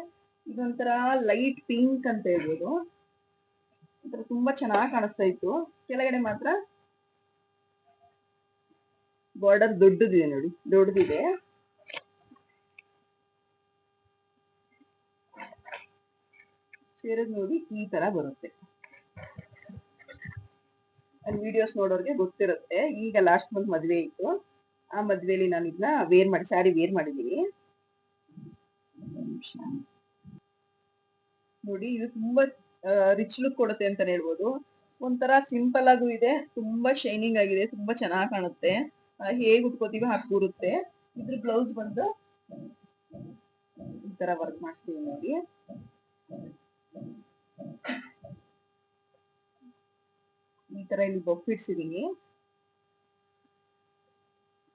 ಇದೊಂಥರ ಲೈಟ್ ಪಿಂಕ್ ಅಂತ ಹೇಳ್ಬೋದು. ಒಂಥರ ತುಂಬಾ ಚೆನ್ನಾಗಿ ಕಾಣಿಸ್ತಾ ಇತ್ತು. ಕೆಳಗಡೆ ಮಾತ್ರ ಬಾರ್ಡರ್ ದೊಡ್ಡದಿದೆ ನೋಡಿ, ದೊಡ್ಡದಿದೆ. ಸೇರೋದು ನೋಡಿ ಈ ತರ ಬರುತ್ತೆ. ಅಲ್ಲಿ ವಿಡಿಯೋಸ್ ನೋಡೋರ್ಗೆ ಗೊತ್ತಿರುತ್ತೆ. ಈಗ ಲಾಸ್ಟ್ ಮಂತ್ ಮದ್ವೆ ಇತ್ತು. ಆ ಮದ್ವೆಲಿ ನಾನು ಇದನ್ನ ವೇರ್ ಮಾಡಿ ಸ್ಯಾರಿ ವೇರ್ ಮಾಡಿದೀನಿ. ನೋಡಿ, ಇದು ತುಂಬಾ ರಿಚ್ ಲುಕ್ ಕೊಡುತ್ತೆ ಅಂತಾನೆ ಹೇಳ್ಬೋದು. ಒಂಥರ ಸಿಂಪಲ್ ಆಗೂ ಇದೆ, ತುಂಬಾ ಶೈನಿಂಗ್ ಆಗಿದೆ, ತುಂಬಾ ಚೆನ್ನಾಗಿ ಕಾಣುತ್ತೆ. ಹೇಗ್ ಉಟ್ಕೋತೀವಿ ಹಾಗೆ ಕೂರುತ್ತೆ. ಇದ್ರ ಬ್ಲೌಸ್ ಬಂದು ಈ ತರ ವರ್ಕ್ ಮಾಡಿಸ್ತೀವಿ ನೋಡಿ. ಈ ತರ ಇಲ್ಲಿ ಬೊಫ್ ಇಡ್ಸಿದೀನಿ.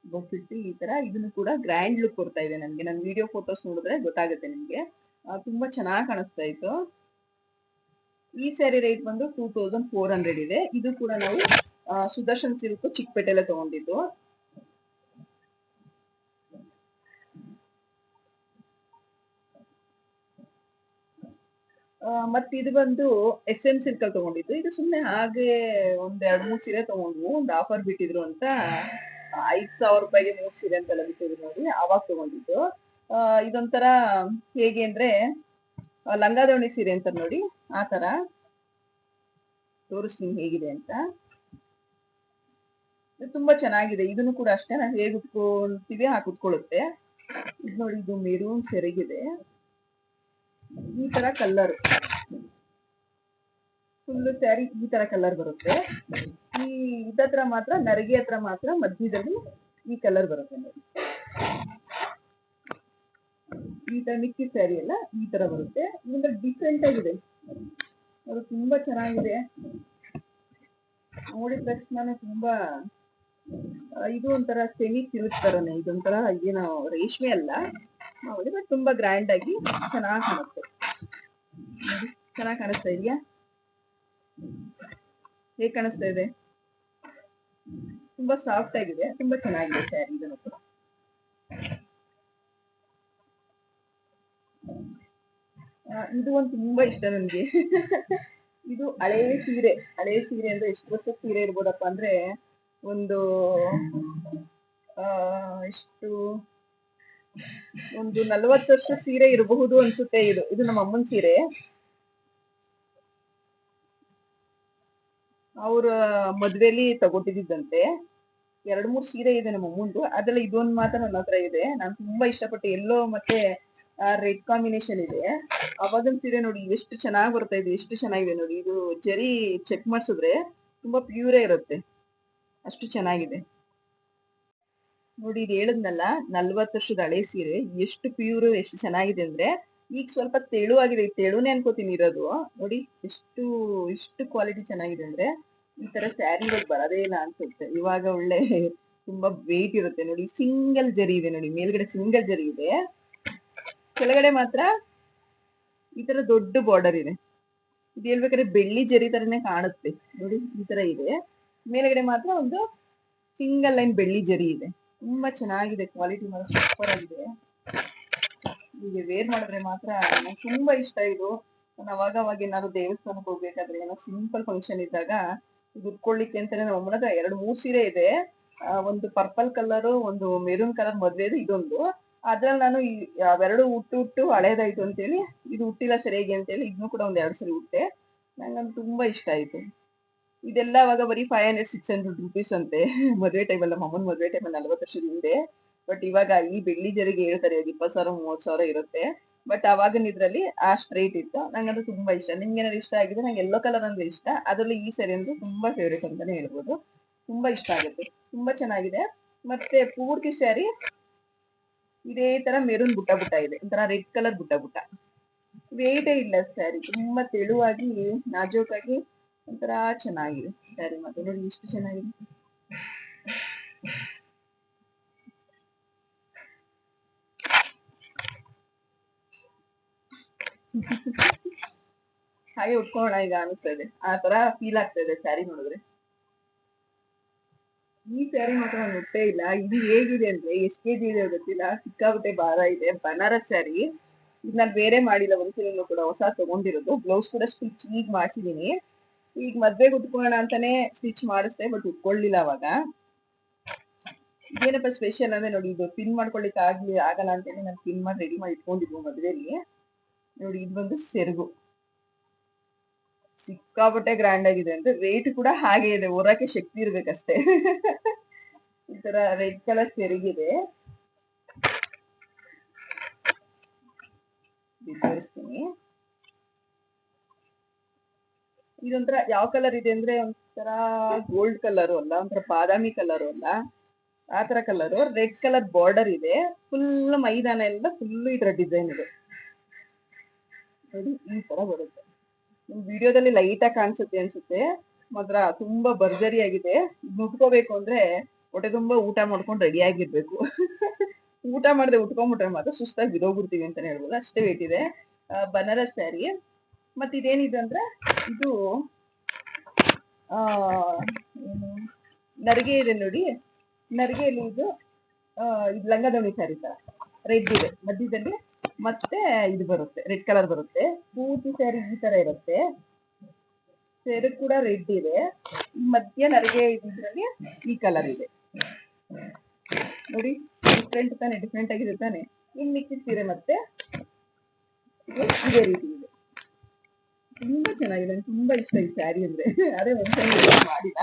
ಹೋಗ್ಬಿಟ್ಟು ಈ ತರ ಇದನ್ನು ಕೂಡ ಗ್ರ್ಯಾಂಡ್ ಲುಕ್ ಕೊಡ್ತಾ ಇದೆ ನನಗೆ. ನನ್ ವಿಡಿಯೋ ಫೋಟೋಸ್ ನೋಡಿದ್ರೆ ಗೊತ್ತಾಗುತ್ತೆ ನಿಮ್ಗೆ. ತುಂಬಾ ಚೆನ್ನಾಗಿ ಕಾಣಿಸ್ತಾ ಇತ್ತು. ಈ ಸ್ಯಾರಿ ರೇಟ್ ಬಂದು ಟೂ ತೌಸಂಡ್ ಫೋರ್ ಹಂಡ್ರೆಡ್ ಇದೆ. ಇದು ಕೂಡ ನಾವು ಸುದರ್ಶನ್ ಸಿಲ್ಕ್ ಚಿಕ್ಕಪೇಟೆಲ್ಲ ತಗೊಂಡಿದ್ದು. ಮತ್ತೆ ಇದು ಬಂದು ಎಸ್ ಎಂ ಸಿಲ್ಕಲ್ ತಗೊಂಡಿದ್ದು. ಇದು ಸುಮ್ನೆ ಹಾಗೆ ಒಂದ್ ಎರಡ್ ಮೂರ್ ಸೀರೆ ತಗೊಂಡ್ವು ಒಂದ್ ಆಫರ್ ಬಿಟ್ಟಿದ್ರು ಅಂತ. ಐದ್ ಸಾವಿರ ರೂಪಾಯಿಗೆ ಮೂರ್ ಸೀರೆ ಅಂತೆಲ್ಲ ಬಿಟ್ಟಿದ್ರು ನೋಡಿ, ಅವಾಗ ತಗೊಂಡಿದ್ದು. ಇದೊಂಥರ ಹೇಗೆ ಅಂದ್ರೆ ಲಂಗಾದವಣಿ ಸೀರೆ ಅಂತ ನೋಡಿ, ಆ ತರ. ತೋರಿಸ್ತೀನಿ ಹೇಗಿದೆ ಅಂತ. ತುಂಬಾ ಚೆನ್ನಾಗಿದೆ. ಇದನ್ನು ಕೂಡ ಅಷ್ಟೇ ನಾವು ಹೇಗೆ ಉಟ್ಕೊಂತೀವಿ, ಹಾಗೆ ಉಟ್ಕೊಳ್ಳುತ್ತೆ. ಇದು ನೋಡಿ, ಇದು ಮೆರೂನ್ ಸೆರಗಿದೆ. ಈ ತರ ಕಲರ್ ಫುಲ್ ಸ್ಯಾರಿ ಈ ತರ ಕಲರ್ ಬರುತ್ತೆ. ಈ ಇದತ್ರ ಮಾತ್ರ, ನರಗೆ ಹತ್ರ ಮಾತ್ರ ಮಧ್ಯದಲ್ಲಿ ಈ ಕಲರ್ ಬರುತ್ತೆ ನೋಡಿ. ಈ ತರ ಮಿಕ್ಕಿ ಸ್ಯಾರಿ ಎಲ್ಲ ಈ ತರ ಬರುತ್ತೆ. ಇದೊಂದು ಡಿಫ್ರೆಂಟ್ ಆಗಿದೆ ಅದು ತುಂಬಾ ಚೆನ್ನಾಗಿದೆ. ನೋಡಿದ ತಕ್ಷಣ ತುಂಬಾ, ಇದು ಒಂಥರ ಸೆಮಿ ಸಿಲ್ಕ್ ಇದೊಂಥರ ಏನು ರೇಷ್ಮೆ ಅಲ್ಲ. ಮಾಮೂಲಿ ಬಟ್ ತುಂಬಾ ಗ್ರ್ಯಾಂಡ್ ಆಗಿ ಚೆನ್ನಾಗಿ ಕಾಣುತ್ತೆ. ಚೆನ್ನಾಗಿ ಕಾಣಿಸ್ತಾ ಇದೆಯಾ? ಹೇಗ್ ಕಾಣಿಸ್ತಾ ಇದೆ? ತುಂಬಾ ಸಾಫ್ಟ್ ಆಗಿದೆ, ತುಂಬಾ ಚೆನ್ನಾಗಿದೆ ಸ್ಯಾರಿ ಇದನ್ನು ಕೂಡ. ಇದು ಒಂದು ತುಂಬಾ ಇಷ್ಟ ನನ್ಗೆ. ಇದು ಹಳೆ ಸೀರೆ ಹಳೆ ಸೀರೆ ಅಂದ್ರೆ ಎಷ್ಟು ವರ್ಷದ ಸೀರೆ ಇರ್ಬೋದಪ್ಪ ಅಂದ್ರೆ ಒಂದು, ಆ, ಎಷ್ಟು ಒಂದು ನಲ್ವತ್ ವರ್ಷ ಸೀರೆ ಇರಬಹುದು ಅನ್ಸುತ್ತೆ ಇದು. ಇದು ನಮ್ಮ ಅಮ್ಮನ ಸೀರೆ. ಅವ್ರ ಮದ್ವೆಲಿ ತಗೊಂಡಿದ್ದಂತೆ ಎರಡ್ ಮೂರ್ ಸೀರೆ ಇದೆ ನಮ್ಮ ಅಮ್ಮಂದು. ಅದ್ರಲ್ಲಿ ಇದೊಂದ್ ಮಾತ್ರ ನನ್ನ ಹತ್ರ ಇದೆ. ನಾನ್ ತುಂಬಾ ಇಷ್ಟಪಟ್ಟೆ ಎಲ್ಲೋ ಮತ್ತೆ ರೆಡ್ ಕಾಂಬಿನೇಷನ್ ಇದೆ. ಅವಾಗಿನ ಸೀರೆ ನೋಡಿ ಎಷ್ಟು ಚೆನ್ನಾಗಿ ಬರ್ತಾ ಇದೆ, ಎಷ್ಟು ಚೆನ್ನಾಗಿದೆ ನೋಡಿ. ಇದು ಜರಿ ಚೆಕ್ ಮಾಡ್ಸಿದ್ರೆ ತುಂಬಾ ಪ್ಯೂರೇ ಇರುತ್ತೆ. ಅಷ್ಟು ಚೆನ್ನಾಗಿದೆ. ನೋಡಿ ಇದು ಹೇಳಿದ್ನಲ್ಲ, ನಲ್ವತ್ತು ವರ್ಷದ ಹಳೆ ಸೀರೆ, ಎಷ್ಟು ಪ್ಯೂರ್ ಎಷ್ಟು ಚೆನ್ನಾಗಿದೆ ಅಂದ್ರೆ, ಈಗ ಸ್ವಲ್ಪ ತೆಳುವಾಗಿದೆ ಆಗಿದೆ ತೆಳುನೇ ಅನ್ಕೋತೀನಿ ಇರೋದು. ನೋಡಿ, ಎಷ್ಟು ಎಷ್ಟು ಕ್ವಾಲಿಟಿ ಚೆನ್ನಾಗಿದೆ ಅಂದ್ರೆ, ಈ ತರ ಸ್ಯಾರಿ ಇವಾಗ ಬರೋದೇ ಇಲ್ಲ ಅನ್ಸುತ್ತೆ. ಇವಾಗ ಒಳ್ಳೆ ತುಂಬಾ ವೇಟ್ ಇರುತ್ತೆ. ನೋಡಿ ಸಿಂಗಲ್ ಜರಿ ಇದೆ ನೋಡಿ, ಮೇಲ್ಗಡೆ ಸಿಂಗಲ್ ಜರಿ ಇದೆ. ಕೆಳಗಡೆ ಮಾತ್ರ ಈ ತರ ದೊಡ್ಡ ಬಾರ್ಡರ್ ಇದೆ. ಇದು ಹೇಳ್ಬೇಕಾದ್ರೆ ಬೆಳ್ಳಿ ಜರಿ ತರನೇ ಕಾಣುತ್ತೆ. ನೋಡಿ, ಈ ತರ ಇದೆ. ಮೇಲ್ಗಡೆ ಮಾತ್ರ ಒಂದು ಸಿಂಗಲ್ ಲೈನ್ ಬೆಳ್ಳಿ ಜರಿ ಇದೆ. ತುಂಬಾ ಚೆನ್ನಾಗಿದೆ ಕ್ವಾಲಿಟಿ ಮಾತ್ರ ಸೂಪರ್ ಆಗಿದೆ. ಈಗ ವೇರ್ ಮಾಡಿದ್ರೆ ಮಾತ್ರ ನಂಗೆ ತುಂಬಾ ಇಷ್ಟ ಇದು. ನಾನು ಅವಾಗ ಅವಾಗ ಏನಾದ್ರು ದೇವಸ್ಥಾನಕ್ಕೆ ಹೋಗ್ಬೇಕಾದ್ರೆ ಏನೋ ಸಿಂಪಲ್ ಫಂಕ್ಷನ್ ಇದ್ದಾಗ ಇದು ಉಟ್ಕೊಳ್ಳಿಕ್ಕೆ ಅಂತಾನೆ ನಮ್ಮ ಅಮ್ಮನ ಎರಡು ಮೂರ್ ಸೀರೆ ಇದೆ. ಒಂದು ಪರ್ಪಲ್ ಕಲರ್ ಒಂದು ಮೆರೂನ್ ಕಲರ್ ಮದ್ವೆದು ಇದೊಂದು. ಅದ್ರಲ್ಲಿ ನಾನು ಅವೆರಡು ಉಟ್ಟು ಉಟ್ಟು ಹಳೇದಾಯ್ತು ಅಂತೇಳಿ, ಇದು ಹುಟ್ಟಿಲ್ಲ ಸರಿಯಾಗಿ ಅಂತೇಳಿ ಇದನ್ನು ಕೂಡ ಒಂದ್ ಎರಡು ಸರಿ ಹುಟ್ಟೆ ನಂಗಂತೂ ತುಂಬಾ ಇಷ್ಟ ಆಯ್ತು. ಇದೆಲ್ಲ ಅವಾಗ ಬರೀ five hundred six hundred rupees ಅಂತೆ. ಮದುವೆ ಟೈಮಲ್ಲಿ ನಮ್ಮ ಮದುವೆ ಟೈಮ್ ಟೈಮಲ್ಲಿ ನಲ್ವತ್ತು ವರ್ಷದ ಹಿಂದೆ ಬಟ್ ಇವಾಗ ಈ ಬೆಳ್ಳಿ ಜರಿಗೆ ಹೇಳ್ತಾರೆ, ಅದು ಇಪ್ಪತ್ತು ಸಾವಿರ, ಮೂವತ್ತು ಸಾವಿರ ಇರುತ್ತೆ. ಬಟ್ ಅವಾಗಿನ ಇದ್ರಲ್ಲಿ ಆ ರೇಟ್ ಇತ್ತು. ಅದು ತುಂಬಾ ಇಷ್ಟ. ನಿಮ್ಗೆ ಏನಾದ್ರು ಇಷ್ಟ ಆಗಿದೆ ನಂಗೆ ಎಲ್ಲೋ ಕಲರ್ ಅಂದ್ರೆ ಇಷ್ಟ. ಅದರಲ್ಲಿ ಈ ಸರಿ ಅಂದ್ರೆ ತುಂಬಾ ಫೇವ್ರೇಟ್ ಅಂತಾನೆ ಹೇಳ್ಬೋದು. ತುಂಬಾ ಇಷ್ಟ ಆಗುತ್ತೆ. ತುಂಬಾ ಚೆನ್ನಾಗಿದೆ. ಮತ್ತೆ ಪೂರ್ತಿ ಸ್ಯಾರಿ ಇದೇ ತರ ಮೆರೂನ್ ಬುಟ್ಟ ಬುಟ್ಟ ಇದೆ. ಒಂಥರ ರೆಡ್ ಕಲರ್ ಬುಟ್ಟ ಬುಟ್ಟ. ವೇಟೇ ಇಲ್ಲ ಸ್ಯಾರಿ ತುಂಬಾ ತೆಳುವಾಗಿ, ನಾಜೂಕಾಗಿ ಒಂಥರ ಚೆನ್ನಾಗಿದೆ. ಸ್ಯಾರಿ ಮತ್ತೆ ನೋಡಿ ಎಷ್ಟು ಚೆನ್ನಾಗಿದೆ? ಹಾಗೆ ಉಟ್ಕೊಳ್ಳೋಣ ಈಗ ಅನಿಸ್ತಾ ಇದೆ ಆ ತರ ಫೀಲ್ ಆಗ್ತಾ ಇದೆ ಸ್ಯಾರಿ ನೋಡಿದ್ರೆ. ಈ ಸ್ಯಾರಿ ಮಾತ್ರ ನಾನು ಇಲ್ಲ. ಇದು ಹೇಗಿದೆ ಅಂದ್ರೆ ಎಷ್ಟು ಕೆಜಿ ಇದೆ ಗೊತ್ತಿಲ್ಲ. ಸಿಕ್ಕಾಬಿಟ್ಟೆ ಭಾರ ಇದೆ. ಬನಾರಸ್ ಸ್ಯಾರಿ ಇದು ನಾನು ಬೇರೆ ಮಾಡಿಲ್ಲ. ಒಂದ್ಸಲ ಕೂಡ ಹೊಸ ತಗೊಂಡಿರೋದು. ಬ್ಲೌಸ್ ಕೂಡ ಸ್ಟಿಚ್ ಈಗ ಮಾಡ್ಸಿದೀನಿ. ಈಗ ಮದ್ವೆಗೆ ಉಟ್ಕೊಳ್ಳೋಣ ಅಂತಾನೆ ಸ್ಟಿಚ್ ಮಾಡಿಸ್ದೆ ಬಟ್ ಉಟ್ಕೊಳ್ಳಿಲ್ಲ ಅವಾಗ. ಏನಪ್ಪ ಸ್ಪೆಷಲ್ ಅಂದ್ರೆ ನೋಡಿ, ಇದು ಪಿನ್ ಮಾಡ್ಕೊಳ್ಳಿಕ್ ಆಗ್ಲಿ, ಆಗಲ್ಲ ಅಂತೇಳಿ ನಾನು ಪಿನ್ ಮಾಡಿ ರೆಡಿ ಮಾಡಿ ಇಟ್ಕೊಂಡಿದ್ವು ಮದ್ವೆಲಿ. ನೋಡಿ, ಇದು ಬಂದು ಸೆರಗು. ಸಿಕ್ಕಾಪಟ್ಟೆ ಗ್ರ್ಯಾಂಡ್ ಆಗಿದೆ ಅಂದ್ರೆ ರೇಟ್ ಕೂಡ ಹಾಗೆ ಇದೆ ಹೊರಕ್ಕೆ ಶಕ್ತಿ ಇರ್ಬೇಕಷ್ಟೇ. ಈ ತರ ರೆಡ್ ಕಲರ್ ಸೆರಗಿದೆ. ತೋರಿಸ್ತೀನಿ ಇದೊಂಥರ ಯಾವ ಕಲರ್ ಇದೆ ಅಂದ್ರೆ ಒಂಥರ ಗೋಲ್ಡ್ ಕಲರ್ ಅಲ್ಲ, ಒಂಥರ ಬಾದಾಮಿ ಕಲರ್ ಅಲ್ಲ. ಆ ತರ ಕಲರ್ ರೆಡ್ ಕಲರ್ ಬಾರ್ಡರ್ ಇದೆ. ಫುಲ್ ಮೈದಾನ ಎಲ್ಲ ಫುಲ್ ತರ ಡಿಸೈನ್ ಇದೆ. ನೋಡಿ, ಈ ತರ ಬರುತ್ತೆ. ವಿಡಿಯೋದಲ್ಲಿ ಲೈಟ್ ಆಗಿ ಕಾಣಿಸುತ್ತೆ ಅನ್ಸುತ್ತೆ. ಮಾತ್ರ ತುಂಬಾ ಭರ್ಜರಿ ಆಗಿದೆ. ಮುಟ್ಕೋಬೇಕು ಅಂದ್ರೆ ಹೊಟ್ಟೆ ತುಂಬಾ ಊಟ ಮಾಡ್ಕೊಂಡು ರೆಡಿ ಆಗಿರ್ಬೇಕು. *laughs* ಊಟ ಮಾಡದೆ ಉಟ್ಕೊಂಡ್ಬಿಟ್ರೆ ಮಾತ್ರ ಸುಸ್ತಾಗಿ ಬಿದೋಗ್ಬಿಡ್ತೀವಿ ಅಂತಾನೆ ಹೇಳ್ಬೋದು. ಅಷ್ಟೇ ವೇಟ್ ಇದೆ. ಬನಾರಸ್ ಸ್ಯಾರಿ ಮತ್ತೆ ಇದೇನಿದೆ ಅಂದ್ರೆ ಇದು ಆ ಏನು, ನರಿಗೆ ಇದೆ ನೋಡಿ. ನರಿಗೆಯಲ್ಲಿ ಇದು ಇದು ಲಂಗದವಣಿ ಸ್ಯಾರಿ ತರ ರೆಡ್ ಇದೆ. ಮಧ್ಯದಲ್ಲಿ ಮತ್ತೆ ಇದು ಬರುತ್ತೆ. ರೆಡ್ ಕಲರ್ ಬರುತ್ತೆ. ಪೂರ್ತಿ ಸ್ಯಾರಿ ಈ ತರ ಇರುತ್ತೆ. ಸೆರಗ್ ಕೂಡ ರೆಡ್ ಇದೆ. ಮಧ್ಯ ನರಿಗೆ ಇದ್ರಲ್ಲಿ ಈ ಕಲರ್ ಇದೆ. ನೋಡಿ ಡಿಫ್ರೆಂಟ್ ತಾನೆ ಡಿಫ್ರೆಂಟ್ ಆಗಿದೆ ತಾನೆ. ಇನ್ ಮಿಕ್ಕಿದ ಸೀರೆ ಮತ್ತೆ ಇದು ರೀತಿ. ತುಂಬಾ ಚೆನ್ನಾಗಿದೆ. ನಂಗೆ ತುಂಬಾ ಇಷ್ಟ ಈ ಸ್ಯಾರಿ ಅಂದ್ರೆ. ಅದೇ ಒಂದ್ಸಲ ಮಾಡಿಲ್ಲ.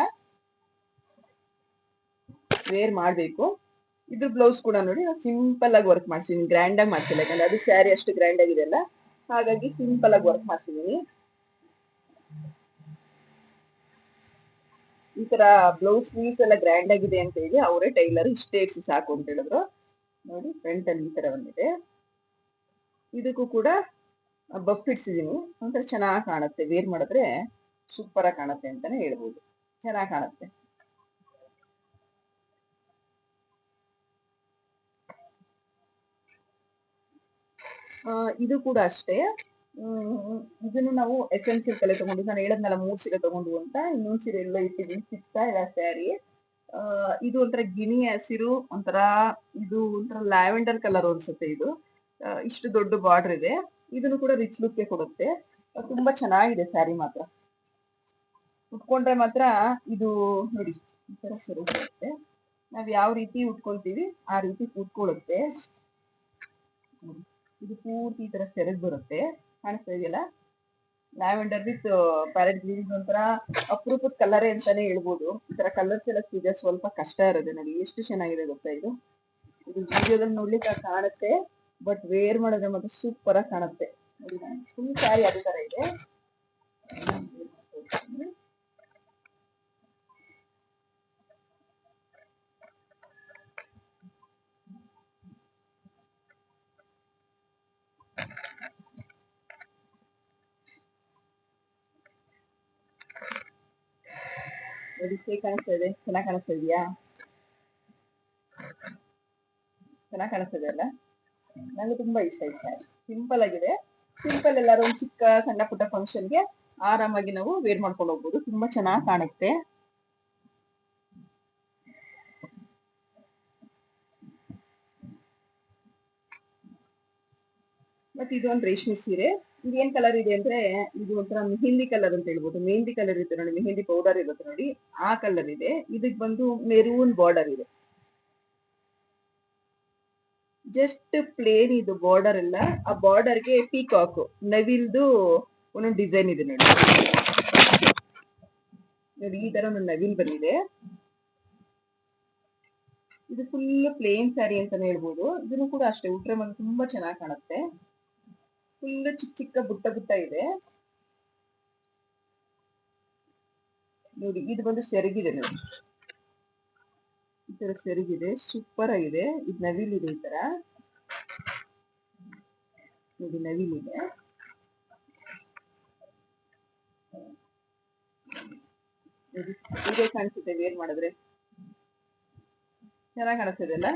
ವೇರ್ ಮಾಡ್ಬೇಕು. ಇದ್ರ ಬ್ಲೌಸ್ ಕೂಡ ನೋಡಿ ಸಿಂಪಲ್ ಆಗಿ ವರ್ಕ್ ಮಾಡ್ತೀನಿ ಗ್ರ್ಯಾಂಡ್ ಆಗಿ ಮಾಡ್ಸಿಲ್ಲ. ಯಾಕಂದ್ರೆ ಅದು ಸ್ಯಾರಿ ಅಷ್ಟು ಗ್ರ್ಯಾಂಡ್ ಆಗಿದೆ ಅಲ್ಲ. ಹಾಗಾಗಿ ಸಿಂಪಲ್ ಆಗಿ ವರ್ಕ್ ಮಾಡ್ತೀನಿ ಈ ತರ ಬ್ಲೌಸ್ ಸ್ಲೀವ್ಸ್ ಎಲ್ಲ ಗ್ರ್ಯಾಂಡ್ ಆಗಿದೆ ಅಂತ ಹೇಳಿ ಅವರೇ ಟೈಲರ್ ಇಷ್ಟೇ ಸಾಕು ಅಂತ ಹೇಳಿದ್ರು. ನೋಡಿ ಫ್ರಂಟ್ ಅಲ್ಲಿ ಈ ತರ ಬಂದಿದೆ ಇದಕ್ಕೂ ಕೂಡ ಬಫ್ ಇಡ್ಸಿದೀನಿ ಒಂಥರ ಚೆನ್ನಾಗಿ ಕಾಣುತ್ತೆ. ವೇರ್ ಮಾಡಿದ್ರೆ ಸೂಪರ್ ಆಗಿ ಕಾಣುತ್ತೆ ಅಂತಾನೆ ಹೇಳ್ಬೋದು. ಚೆನ್ನಾಗಿ ಕಾಣುತ್ತೆ. ಆ, ಇದು ಕೂಡ ಅಷ್ಟೇ. ಇದನ್ನು ನಾವು ಎಸೆನ್ಷಿಯಲ್ ಕಲೆ ತಗೊಂಡು ನಾನು ಹೇಳದ್ನಲ್ಲ ಮೂರ್ ಸೀರೆ ತಗೊಂಡು ಅಂತ. ಇನ್ನೊಂದ್ ಸೀರೆ ಎಲ್ಲ ಇಟ್ಟಿದ್ದೀನಿ. ಸಿಗ್ತಾ ಇಲ್ಲ ಸ್ಯಾರಿ. ಇದು ಒಂಥರ ಗಿಣಿ ಹಸಿರು ಒಂಥರ ಇದು ಒಂಥರ ಲ್ಯಾವೆಂಡರ್ ಕಲರ್ ಅನ್ಸುತ್ತೆ ಇದು. ಇಷ್ಟು ದೊಡ್ಡ ಬಾರ್ಡರ್ ಇದೆ. ಇದನ್ನು ಕೂಡ ರಿಚ್ ಲುಕ್ ಕೊಡುತ್ತೆ. ತುಂಬಾ ಚೆನ್ನಾಗಿದೆ ಸ್ಯಾರಿ ಮಾತ್ರ. ಉಟ್ಕೊಂಡ್ರೆ ಮಾತ್ರ ಇದು ನೋಡಿ, ಈ ತರ ನಾವ್ ಯಾವ ರೀತಿ ಉಟ್ಕೊಳ್ತೀವಿ, ಆ ರೀತಿ ಕೂತ್ಕೊಳ್ಳುತ್ತೆ ಇದು ಪೂರ್ತಿ ಈ ತರ ಸೆರೆದ್ ಬರುತ್ತೆ. ಕಾಣಿಸ್ತಾ ಇದೆಯಲ್ಲ? ಲ್ಯಾವೆಂಡರ್ ವಿತ್ ಪ್ಯಾರೆಟ್ ಗ್ರೀನ್ ಒಂಥರ ಅಪರೂಪದ ಕಲರೇ ಅಂತಾನೆ ಹೇಳ್ಬೋದು. ಈ ತರ ಕಲರ್ಸ್ ಎಲ್ಲ ಸಿಗೋ ಸ್ವಲ್ಪ ಕಷ್ಟ ಇರುತ್ತೆ. ನನಗೆ ಎಷ್ಟು ಚೆನ್ನಾಗಿದೆ ಗೊತ್ತಾ ಇದು? ಇದು ವಿಡಿಯೋದಲ್ಲಿ ನೋಡ್ಲಿಕ್ಕೆ ಕಾಣುತ್ತೆ. ಬಟ್ ವೇರ್ ಮಾಡಿದ್ರೆ ಮಾತ್ರ ಸೂಪರ್ ಆಗಿ ಕಾಣುತ್ತೆ ನೋಡಿ ಫುಲ್ ಸ್ಯಾರಿ ಅದೇ ತರ ಇದೆ ನೋಡಿ ಹೇಗೆ ಕಾಣಿಸ್ತಾ ಇದೆ ಚೆನ್ನಾಗಿ ಕಾಣಿಸ್ತಾ ಇದೆಯಾ ಚೆನ್ನಾಗಿ ಕಾಣಿಸ್ತಾ ಇದೆ ಅಲ್ಲ ನಂಗೆ ತುಂಬಾ ಇಷ್ಟ ಆಯ್ತು ಸಿಂಪಲ್ ಆಗಿದೆ. ಸಿಂಪಲ್ ಎಲ್ಲಾರು ಒಂದು ಚಿಕ್ಕ, ಸಣ್ಣ ಪುಟ್ಟ ಫಂಕ್ಷನ್ಗೆ ಆರಾಮಾಗಿ ನಾವು ವೇರ್ ಮಾಡ್ಕೊಂಡು ಹೋಗ್ಬೋದು. ತುಂಬಾ ಚೆನ್ನಾಗಿ ಕಾಣುತ್ತೆ. ಮತ್ತೆ ಇದು ಒಂದು ರೇಷ್ಮೆ ಸೀರೆ. ಇದೇನ್ ಕಲರ್ ಇದೆ ಅಂದ್ರೆ ಇದು ಒಂಥರ ಮೆಹಂದಿ ಕಲರ್ ಅಂತ ಹೇಳ್ಬೋದು. ಮೆಹಂದಿ ಕಲರ್ ಇರುತ್ತೆ ನೋಡಿ. ಮೆಹಂದಿ ಪೌಡರ್ ಇರುತ್ತೆ ನೋಡಿ. ಆ ಕಲರ್ ಇದೆ. ಇದಕ್ ಬಂದು ಮೆರೂನ್ ಬಾರ್ಡರ್ ಇದೆ. ಜಸ್ಟ್ ಪ್ಲೇನ್ ಇದು ಬಾರ್ಡರ್ ಎಲ್ಲ ಆ ಬಾರ್ಡರ್ಗೆ ಪೀಕಾಕ್ ನವಿಲ್ದು ಒಂದೊಂದು ಡಿಸೈನ್ ಇದೆ ನೋಡಿ. ನೋಡಿ, ಈ ತರ ಒಂದು ನವಿಲ್ ಬಂದಿದೆ. ಇದು ಫುಲ್ ಪ್ಲೇನ್ ಸ್ಯಾರಿ ಅಂತಾನೆ ಹೇಳ್ಬೋದು. ಇದನ್ನು ಕೂಡ ಅಷ್ಟೇ ಉಟ್ರೆ ಮನೆ ತುಂಬಾ ಚೆನ್ನಾಗಿ ಕಾಣುತ್ತೆ. ಫುಲ್ ಚಿಕ್ಕ ಚಿಕ್ಕ ಬುಟ್ಟ ಬುಟ್ಟ ಇದೆ. ನೋಡಿ, ಇದು ಬಂದು ಸೆರಗಿದೆ ನೋಡಿ. ಈ ತರ ಸೆರಗಿದೆ ಸೂಪರ್ ಆಗಿದೆ. ಇದು ನವಿಲಿದೆ ಈ ತರ. ನೋಡಿ ನವಿಲಿದೆ ಹೀಗೆ ಕಾಣಿಸುತ್ತೆ ವೇರ್ ಮಾಡಿದ್ರೆ? ಚೆನ್ನಾಗಿ ಕಾಣಿಸ್ತದೆ ಅಲ್ಲ?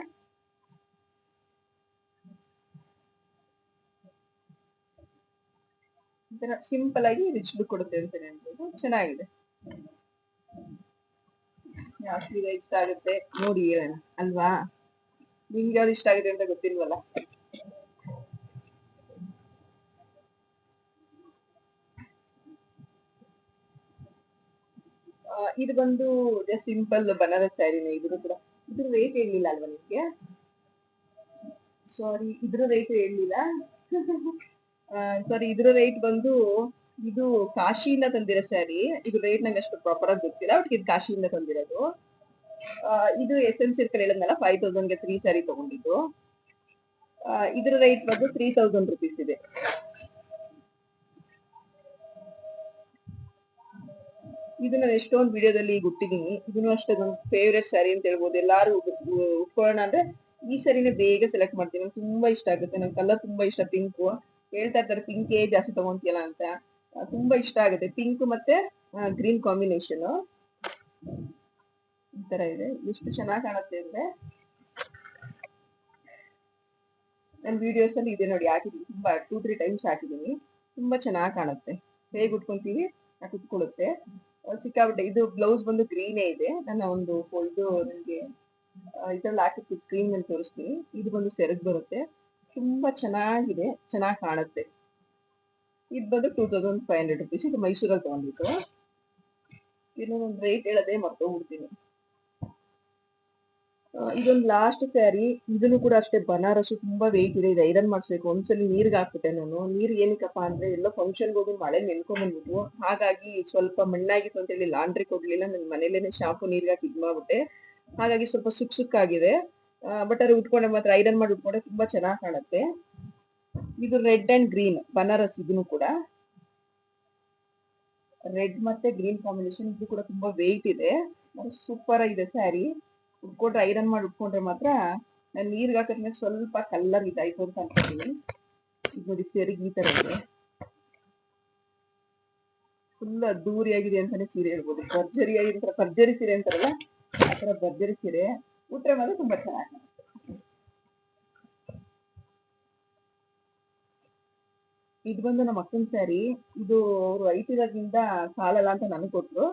ಸಿಂಪಲ್ ಆಗಿ ರಿಚ್ ಲುಕ್ ಕೊಡುತ್ತೆ ಅಂತಾನೆ ಅನ್ಬೋದು ಚೆನ್ನಾಗಿದೆ. ಯಾವ ಇಷ್ಟ ಆಗುತ್ತೆ, ನೋಡಿ ಹೇಳೋಣ, ಅಲ್ವಾ? ನಿಮ್ಗೆ ಯಾವ್ದು ಇಷ್ಟ ಆಗಿದೆ ಅಂತ ಗೊತ್ತಿಲ್ವಲ್ಲ? ಇದು ಬಂದು ಸಿಂಪಲ್ ಬನಾರಸ್ ಸ್ಯಾರಿನೇ ಇದ್ರು ಕೂಡ. ಇದ್ರ ರೇಟ್ ಹೇಳಿಲ್ಲ ಅಲ್ವಾ ನಿಮ್ಗೆ ಸಾರಿ ಇದ್ರ ರೇಟ್ ಹೇಳಿಲ್ಲ ಸಾರಿ ಇದ್ರ ರೇಟ್ ಬಂದು ಇದು ಕಾಶಿಯಿಂದ ತಂದಿರೋ ಸ್ಯಾರಿ ಇದು ರೇಟ್ ನಂಗೆ ಅಷ್ಟು ಪ್ರಾಪರ್ ಆಗಿ ಗೊತ್ತಿಲ್ಲ ಬಟ್ ಇದು ಕಾಶಿಯಿಂದ ತಂದಿರೋದು. ಇದು ಎಸ್ ಎಂ ಸಿರ್ಕಲ್ ಹೇಳಿದ್ನಲ್ಲ ಫೈವ್ ತೌಸಂಡ್ಗೆ ತ್ರೀ ಸ್ಯಾರಿ ತಗೊಂಡಿದ್ದು. ಇದ್ರ ರೇಟ್ ಬಂದು ತ್ರೀ ತೌಸಂಡ್ ರುಪೀಸ್ ಇದೆ. ಇದು ನಾನು ಎಷ್ಟೊಂದು ವಿಡಿಯೋದಲ್ಲಿ ಗುಟ್ಟಿದೀನಿ ಇದನ್ನು ಅಷ್ಟೇ ನನ್ನ ಫೇವ್ರೆಟ್ ಸ್ಯಾರಿ ಅಂತ ಹೇಳ್ಬೋದು. ಎಲ್ಲಾರು ಉಟ್- ಉಟ್ಕೊಳ್ಳೋಣ ಅಂದ್ರೆ ಈ ಸ್ಯಾರಿನ ಬೇಗ ಸೆಲೆಕ್ಟ್ ಮಾಡ್ತೀನಿ. ನಂಗೆ ತುಂಬಾ ಇಷ್ಟ ಆಗುತ್ತೆ. ನಂಗೆ ಕಲರ್ ತುಂಬಾ ಇಷ್ಟ ಪಿಂಕು ಹೇಳ್ತಾ ಇರ್ತಾರೆ ಪಿಂಕೇ ಜಾಸ್ತಿ ತಗೊಂತೀಯಲ್ಲ ಅಂತ. ತುಂಬಾ ಇಷ್ಟ ಆಗುತ್ತೆ. ಪಿಂಕ್ ಮತ್ತೆ ಗ್ರೀನ್ ಕಾಂಬಿನೇಷನ್ ಈ ತರ ಇದೆ. ಎಷ್ಟು ಚೆನ್ನಾಗಿ ಕಾಣುತ್ತೆ ಅಂದ್ರೆ ನನ್ನ ವಿಡಿಯೋಸ್ ಅಲ್ಲಿ ಇದೆ ನೋಡಿ, ಹಾಕಿದೀನಿ. ತುಂಬಾ ಟೂ ತ್ರೀ ಟೈಮ್ಸ್ ಹಾಕಿದೀನಿ. ತುಂಬಾ ಚೆನ್ನಾಗಿ ಕಾಣುತ್ತೆ. ಹೇಗೆ ಉಟ್ಕೊಂತೀವಿ? ಕುತ್ಕೊಳ್ಳುತ್ತೆ. ಸಿಕ್ಕಾಬಿಟ್ಟೆ ಇದು ಬ್ಲೌಸ್ ಬಂದು ಗ್ರೀನೇ ಇದೆ. ನನ್ನ ಒಂದು ಇದು ನನಗೆ ಇದ್ರಲ್ಲಿ ಹಾಕಿದ್ದು ಸ್ಕ್ರೀನ್ ಮೇಲೆ ತೋರಿಸ್ತೀನಿ. ಇದು ಬಂದು ಸೆರಗ್ ಬರುತ್ತೆ. ತುಂಬಾ ಚೆನ್ನಾಗಿದೆ. ಚೆನ್ನಾಗಿ ಕಾಣುತ್ತೆ. ಇದು ಬಂದು two thousand five hundred rupees ಇದು ಮೈಸೂರಲ್ಲಿ ತಗೊಂಡಿದ್ದು. ಇನ್ನೊಂದು ರೇಟ್ ಹೇಳದೆ ಮರ್ತೋಗ್ಬಿಡ್ತೀನಿ ಇದೊಂದು ಲಾಸ್ಟ್ ಸ್ಯಾರಿ ಇದನ್ನು ಕೂಡ ಅಷ್ಟೇ ಬನಾರಸು ತುಂಬಾ ವೆಯ್ಟ್ ಇದೆ. ಇದು ಐರನ್ ಮಾಡಿಸ್ಬೇಕು. ಒಂದ್ಸಲಿ ನೀರಿಗೆ ಹಾಕ್ಬಿಟ್ಟೆ ನಾನು. ನೀರ್ ಏನಕ್ಕಪ್ಪ ಅಂದ್ರೆ ಎಲ್ಲ ಫಂಕ್ಷನ್ಗೆ ಹೋಗಿ ಮಳೆ ನೆನ್ಕೊಂಡ್ ಬಂದ್ಬಿಟ್ಟು ಹಾಗಾಗಿ ಸ್ವಲ್ಪ ಮಣ್ಣಾಗಿತ್ತು ಅಂತ ಹೇಳಿ ಲಾಂಡ್ರಿ ಕೊಡ್ಲಿಲ್ಲ ನನ್ನ ಮನೇಲೇನೆ ಶಾಂಪು ನೀರ್ಗೆ ಹಾಕಿ ಇದ್ಮಾಗ್ಬಿಟ್ಟೆ ಹಾಗಾಗಿ ಸ್ವಲ್ಪ ಸುಕ್ ಸುಕ್ಕಾಗಿದೆ ಬಟ್ ಅದು ಉಟ್ಕೊಂಡೆ ಮಾತ್ರ ಐರನ್ ಮಾಡಿ ಉಟ್ಕೊಂಡ್ರೆ ತುಂಬಾ ಚೆನ್ನಾಗಿ ಕಾಣುತ್ತೆ. ಇದು ರೆಡ್ ಅಂಡ್ ಗ್ರೀನ್, ಬನಾರಸ್ ಇದನ್ನು ಕೂಡ. ರೆಡ್ ಮತ್ತೆ ಗ್ರೀನ್ ಕಾಂಬಿನೇಷನ್, ಇದು ಕೂಡ ತುಂಬಾ ವೆಯ್ಟ್ ಇದೆ. ಸೂಪರ್ ಆಗಿದೆ ಸ್ಯಾರಿ ಉಟ್ಕೊಂಡ್ರೆ ಐರನ್ ಮಾಡಿ ಉಟ್ಕೊಂಡ್ರೆ ಮಾತ್ರ ನಾನು ನೀರ್ಗೆ ಹಾಕಿದ್ಮೇಲೆ ಸ್ವಲ್ಪ ಕಲ್ಲರ್ ಇದಾಯ್ತು ಅಂತ ಅನ್ಕೊಂಡಿದ್ದೀನಿ ಇದು ನೋಡಿ ಸೇರಿಗೆ ಈ ತರ ಇದೆ. ಫುಲ್ ಅದ್ದೂರಿಯಾಗಿದೆ ಅಂತಾನೆ ಸೀರೆ ಹೇಳ್ಬೋದು. ಭರ್ಜರಿ ಆಗಿದೆ ಭರ್ಜರಿ ಸೀರೆ ಅಂತಾರಲ್ಲ, ಆ ತರ ಭರ್ಜರಿ ಸೀರೆ. ಉಟ್ರೆ ಮಾತ್ರ ತುಂಬಾ ಚೆನ್ನಾಗಿ ಇದು ಬಂದು ನಮ್ಮ ಅಕ್ಕನ ಸ್ಯಾರಿ ಇದು ಅವರು ಐಟ್ ಇರೋದ್ರಿಂದ ಸಾಲಲ್ಲ ಅಂತ ನನಗೆ ಕೊಟ್ಟರು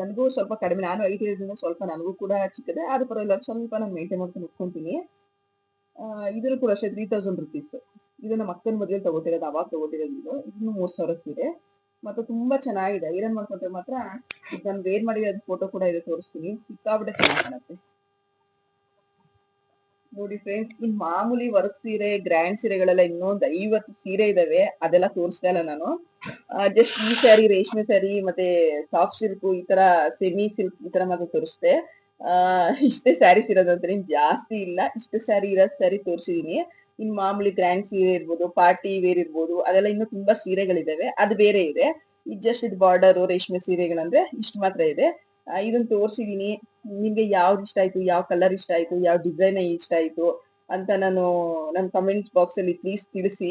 ನನಗೂ ಸ್ವಲ್ಪ ಕಡಿಮೆ. ನಾನು ಐಟ್ ಇರೋದ್ರಿಂದ ಸ್ವಲ್ಪ ನನಗೂ ಕೂಡ ಚಿಕ್ಕದೆ. ಆದ್ರೂ ಪರವಾಗಿಲ್ಲ ಸ್ವಲ್ಪ ನಾನು ಮೇಂಟೈನ್ ಮಾಡ್ಕೊಂಡು ಇಟ್ಕೊಂತೀನಿ ಇದ್ರೂ ಕೂಡ ಅಷ್ಟೇ ತ್ರೀ ತೌಸಂಡ್ ರುಪೀಸ್ ಇದು ನಮ್ಮ ಅಕ್ಕನ ಮದುವೆ ತಗೋತಿರೋದು, ಅವಾಗ ತಗೋತಿರೋದು ಇದು. ಇದನ್ನು ಮೂರ್ ಸಾವಿರ ಸೀರೆ. ಮತ್ತೆ ತುಂಬಾ ಚೆನ್ನಾಗಿದೆ. ಐರನ್ ಮಾಡ್ಕೊಂಡ್ರೆ ಮಾತ್ರ ನಾನು ವೇರ್ ಮಾಡಿರೋ ಫೋಟೋ ಕೂಡ ಇದೆ ತೋರಿಸ್ತೀನಿ. ಸಿಕ್ಕಾಬಿಟ್ಟೆ ಚೆನ್ನಾಗಿ ಕಾಣುತ್ತೆ. ನೋಡಿ ಫ್ರೆಂಡ್ಸ್ ಇನ್ ಮಾಮೂಲಿ ವರ್ಕ್ ಸೀರೆ ಗ್ರ್ಯಾಂಡ್ ಸೀರೆಗಳೆಲ್ಲ ಇನ್ನೊಂದು ಐವತ್ತು ಸೀರೆ ಇದಾವೆ, ಅದೆಲ್ಲ ತೋರಿಸ್ತಾ ಇಲ್ಲ ನಾನು. ಜಸ್ಟ್ ಈ ಸ್ಯಾರಿ ರೇಷ್ಮೆ ಸ್ಯಾರಿ ಮತ್ತೆ ಸಾಫ್ಟ್ ಸಿಲ್ಕ್ ಈ ತರ ಸೆಮಿ ಸಿಲ್ಕ್ ಈ ತರ ಮಾತ್ರ ತೋರಿಸ್ತೆ ಆ, ಇಷ್ಟೇ ಸ್ಯಾರೀಸ್ ಇರೋದಂದ್ರೆ ಜಾಸ್ತಿ ಇಲ್ಲ. ಇಷ್ಟು ಸ್ಯಾರಿ ಇರೋ ಸ್ಯಾರಿ ತೋರಿಸಿದೀನಿ. ಇನ್ ಮಾಮೂಲಿ ಗ್ರ್ಯಾಂಡ್ ಸೀರೆ ಇರ್ಬೋದು ಪಾರ್ಟಿ ವೇರ್ ಇರ್ಬೋದು, ಅದೆಲ್ಲ ಇನ್ನೂ ತುಂಬಾ ಸೀರೆಗಳಿದಾವೆ. ಅದು ಬೇರೆ ಇದೆ. ಇದು ಜಸ್ಟ್ ಇದು ಬಾರ್ಡರ್ ರೇಷ್ಮೆ ಸೀರೆಗಳಂದ್ರೆ ಇಷ್ಟು ಮಾತ್ರ ಇದೆ. ಇದನ್ನ ತೋರಿಸಿದೀನಿ. ನಿಮ್ಗೆ ಯಾವ್ದು ಇಷ್ಟ ಆಯ್ತು, ಯಾವ ಕಲರ್ ಇಷ್ಟ ಆಯ್ತು, ಯಾವ ಡಿಸೈನ್ ಇಷ್ಟ ಆಯ್ತು ಅಂತ ನಾನು ನನ್ನ ಕಮೆಂಟ್ ಬಾಕ್ಸ್ ಅಲ್ಲಿ ಪ್ಲೀಸ್ ತಿಳಿಸಿ.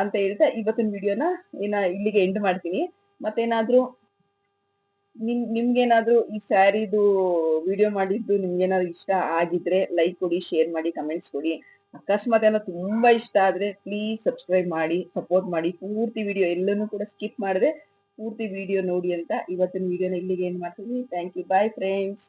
ಅಂತ ಹೇಳ್ತಾ ಇವತ್ತಿನ ವಿಡಿಯೋನ ಏನ ಇಲ್ಲಿಗೆ ಎಂಡ್ ಮಾಡ್ತೀನಿ. ಮತ್ತೇನಾದ್ರೂ ನಿಮ್, ನಿಮ್ಗೇನಾದ್ರೂ ಈ ಸ್ಯಾರಿದು ವಿಡಿಯೋ ಮಾಡಿದ್ದು ನಿಮ್ಗೇನಾದ್ರು ಇಷ್ಟ ಆಗಿದ್ರೆ ಲೈಕ್ ಕೊಡಿ ಶೇರ್ ಮಾಡಿ ಕಮೆಂಟ್ಸ್ ಕೊಡಿ. ಅಕಸ್ಮಾತ್ ಏನೋ ತುಂಬಾ ಇಷ್ಟ ಆದ್ರೆ ಪ್ಲೀಸ್ ಸಬ್ಸ್ಕ್ರೈಬ್ ಮಾಡಿ ಸಪೋರ್ಟ್ ಮಾಡಿ. ಪೂರ್ತಿ ವಿಡಿಯೋ ಎಲ್ಲನೂ ಕೂಡ ಸ್ಕಿಪ್ ಮಾಡದೆ ಪೂರ್ತಿ ವಿಡಿಯೋ ನೋಡಿ ಅಂತ ಇವತ್ತಿನ ವಿಡಿಯೋನ ಇಲ್ಲಿಗೆ ಏನು ಮಾಡ್ತೀನಿ. Thank you bye friends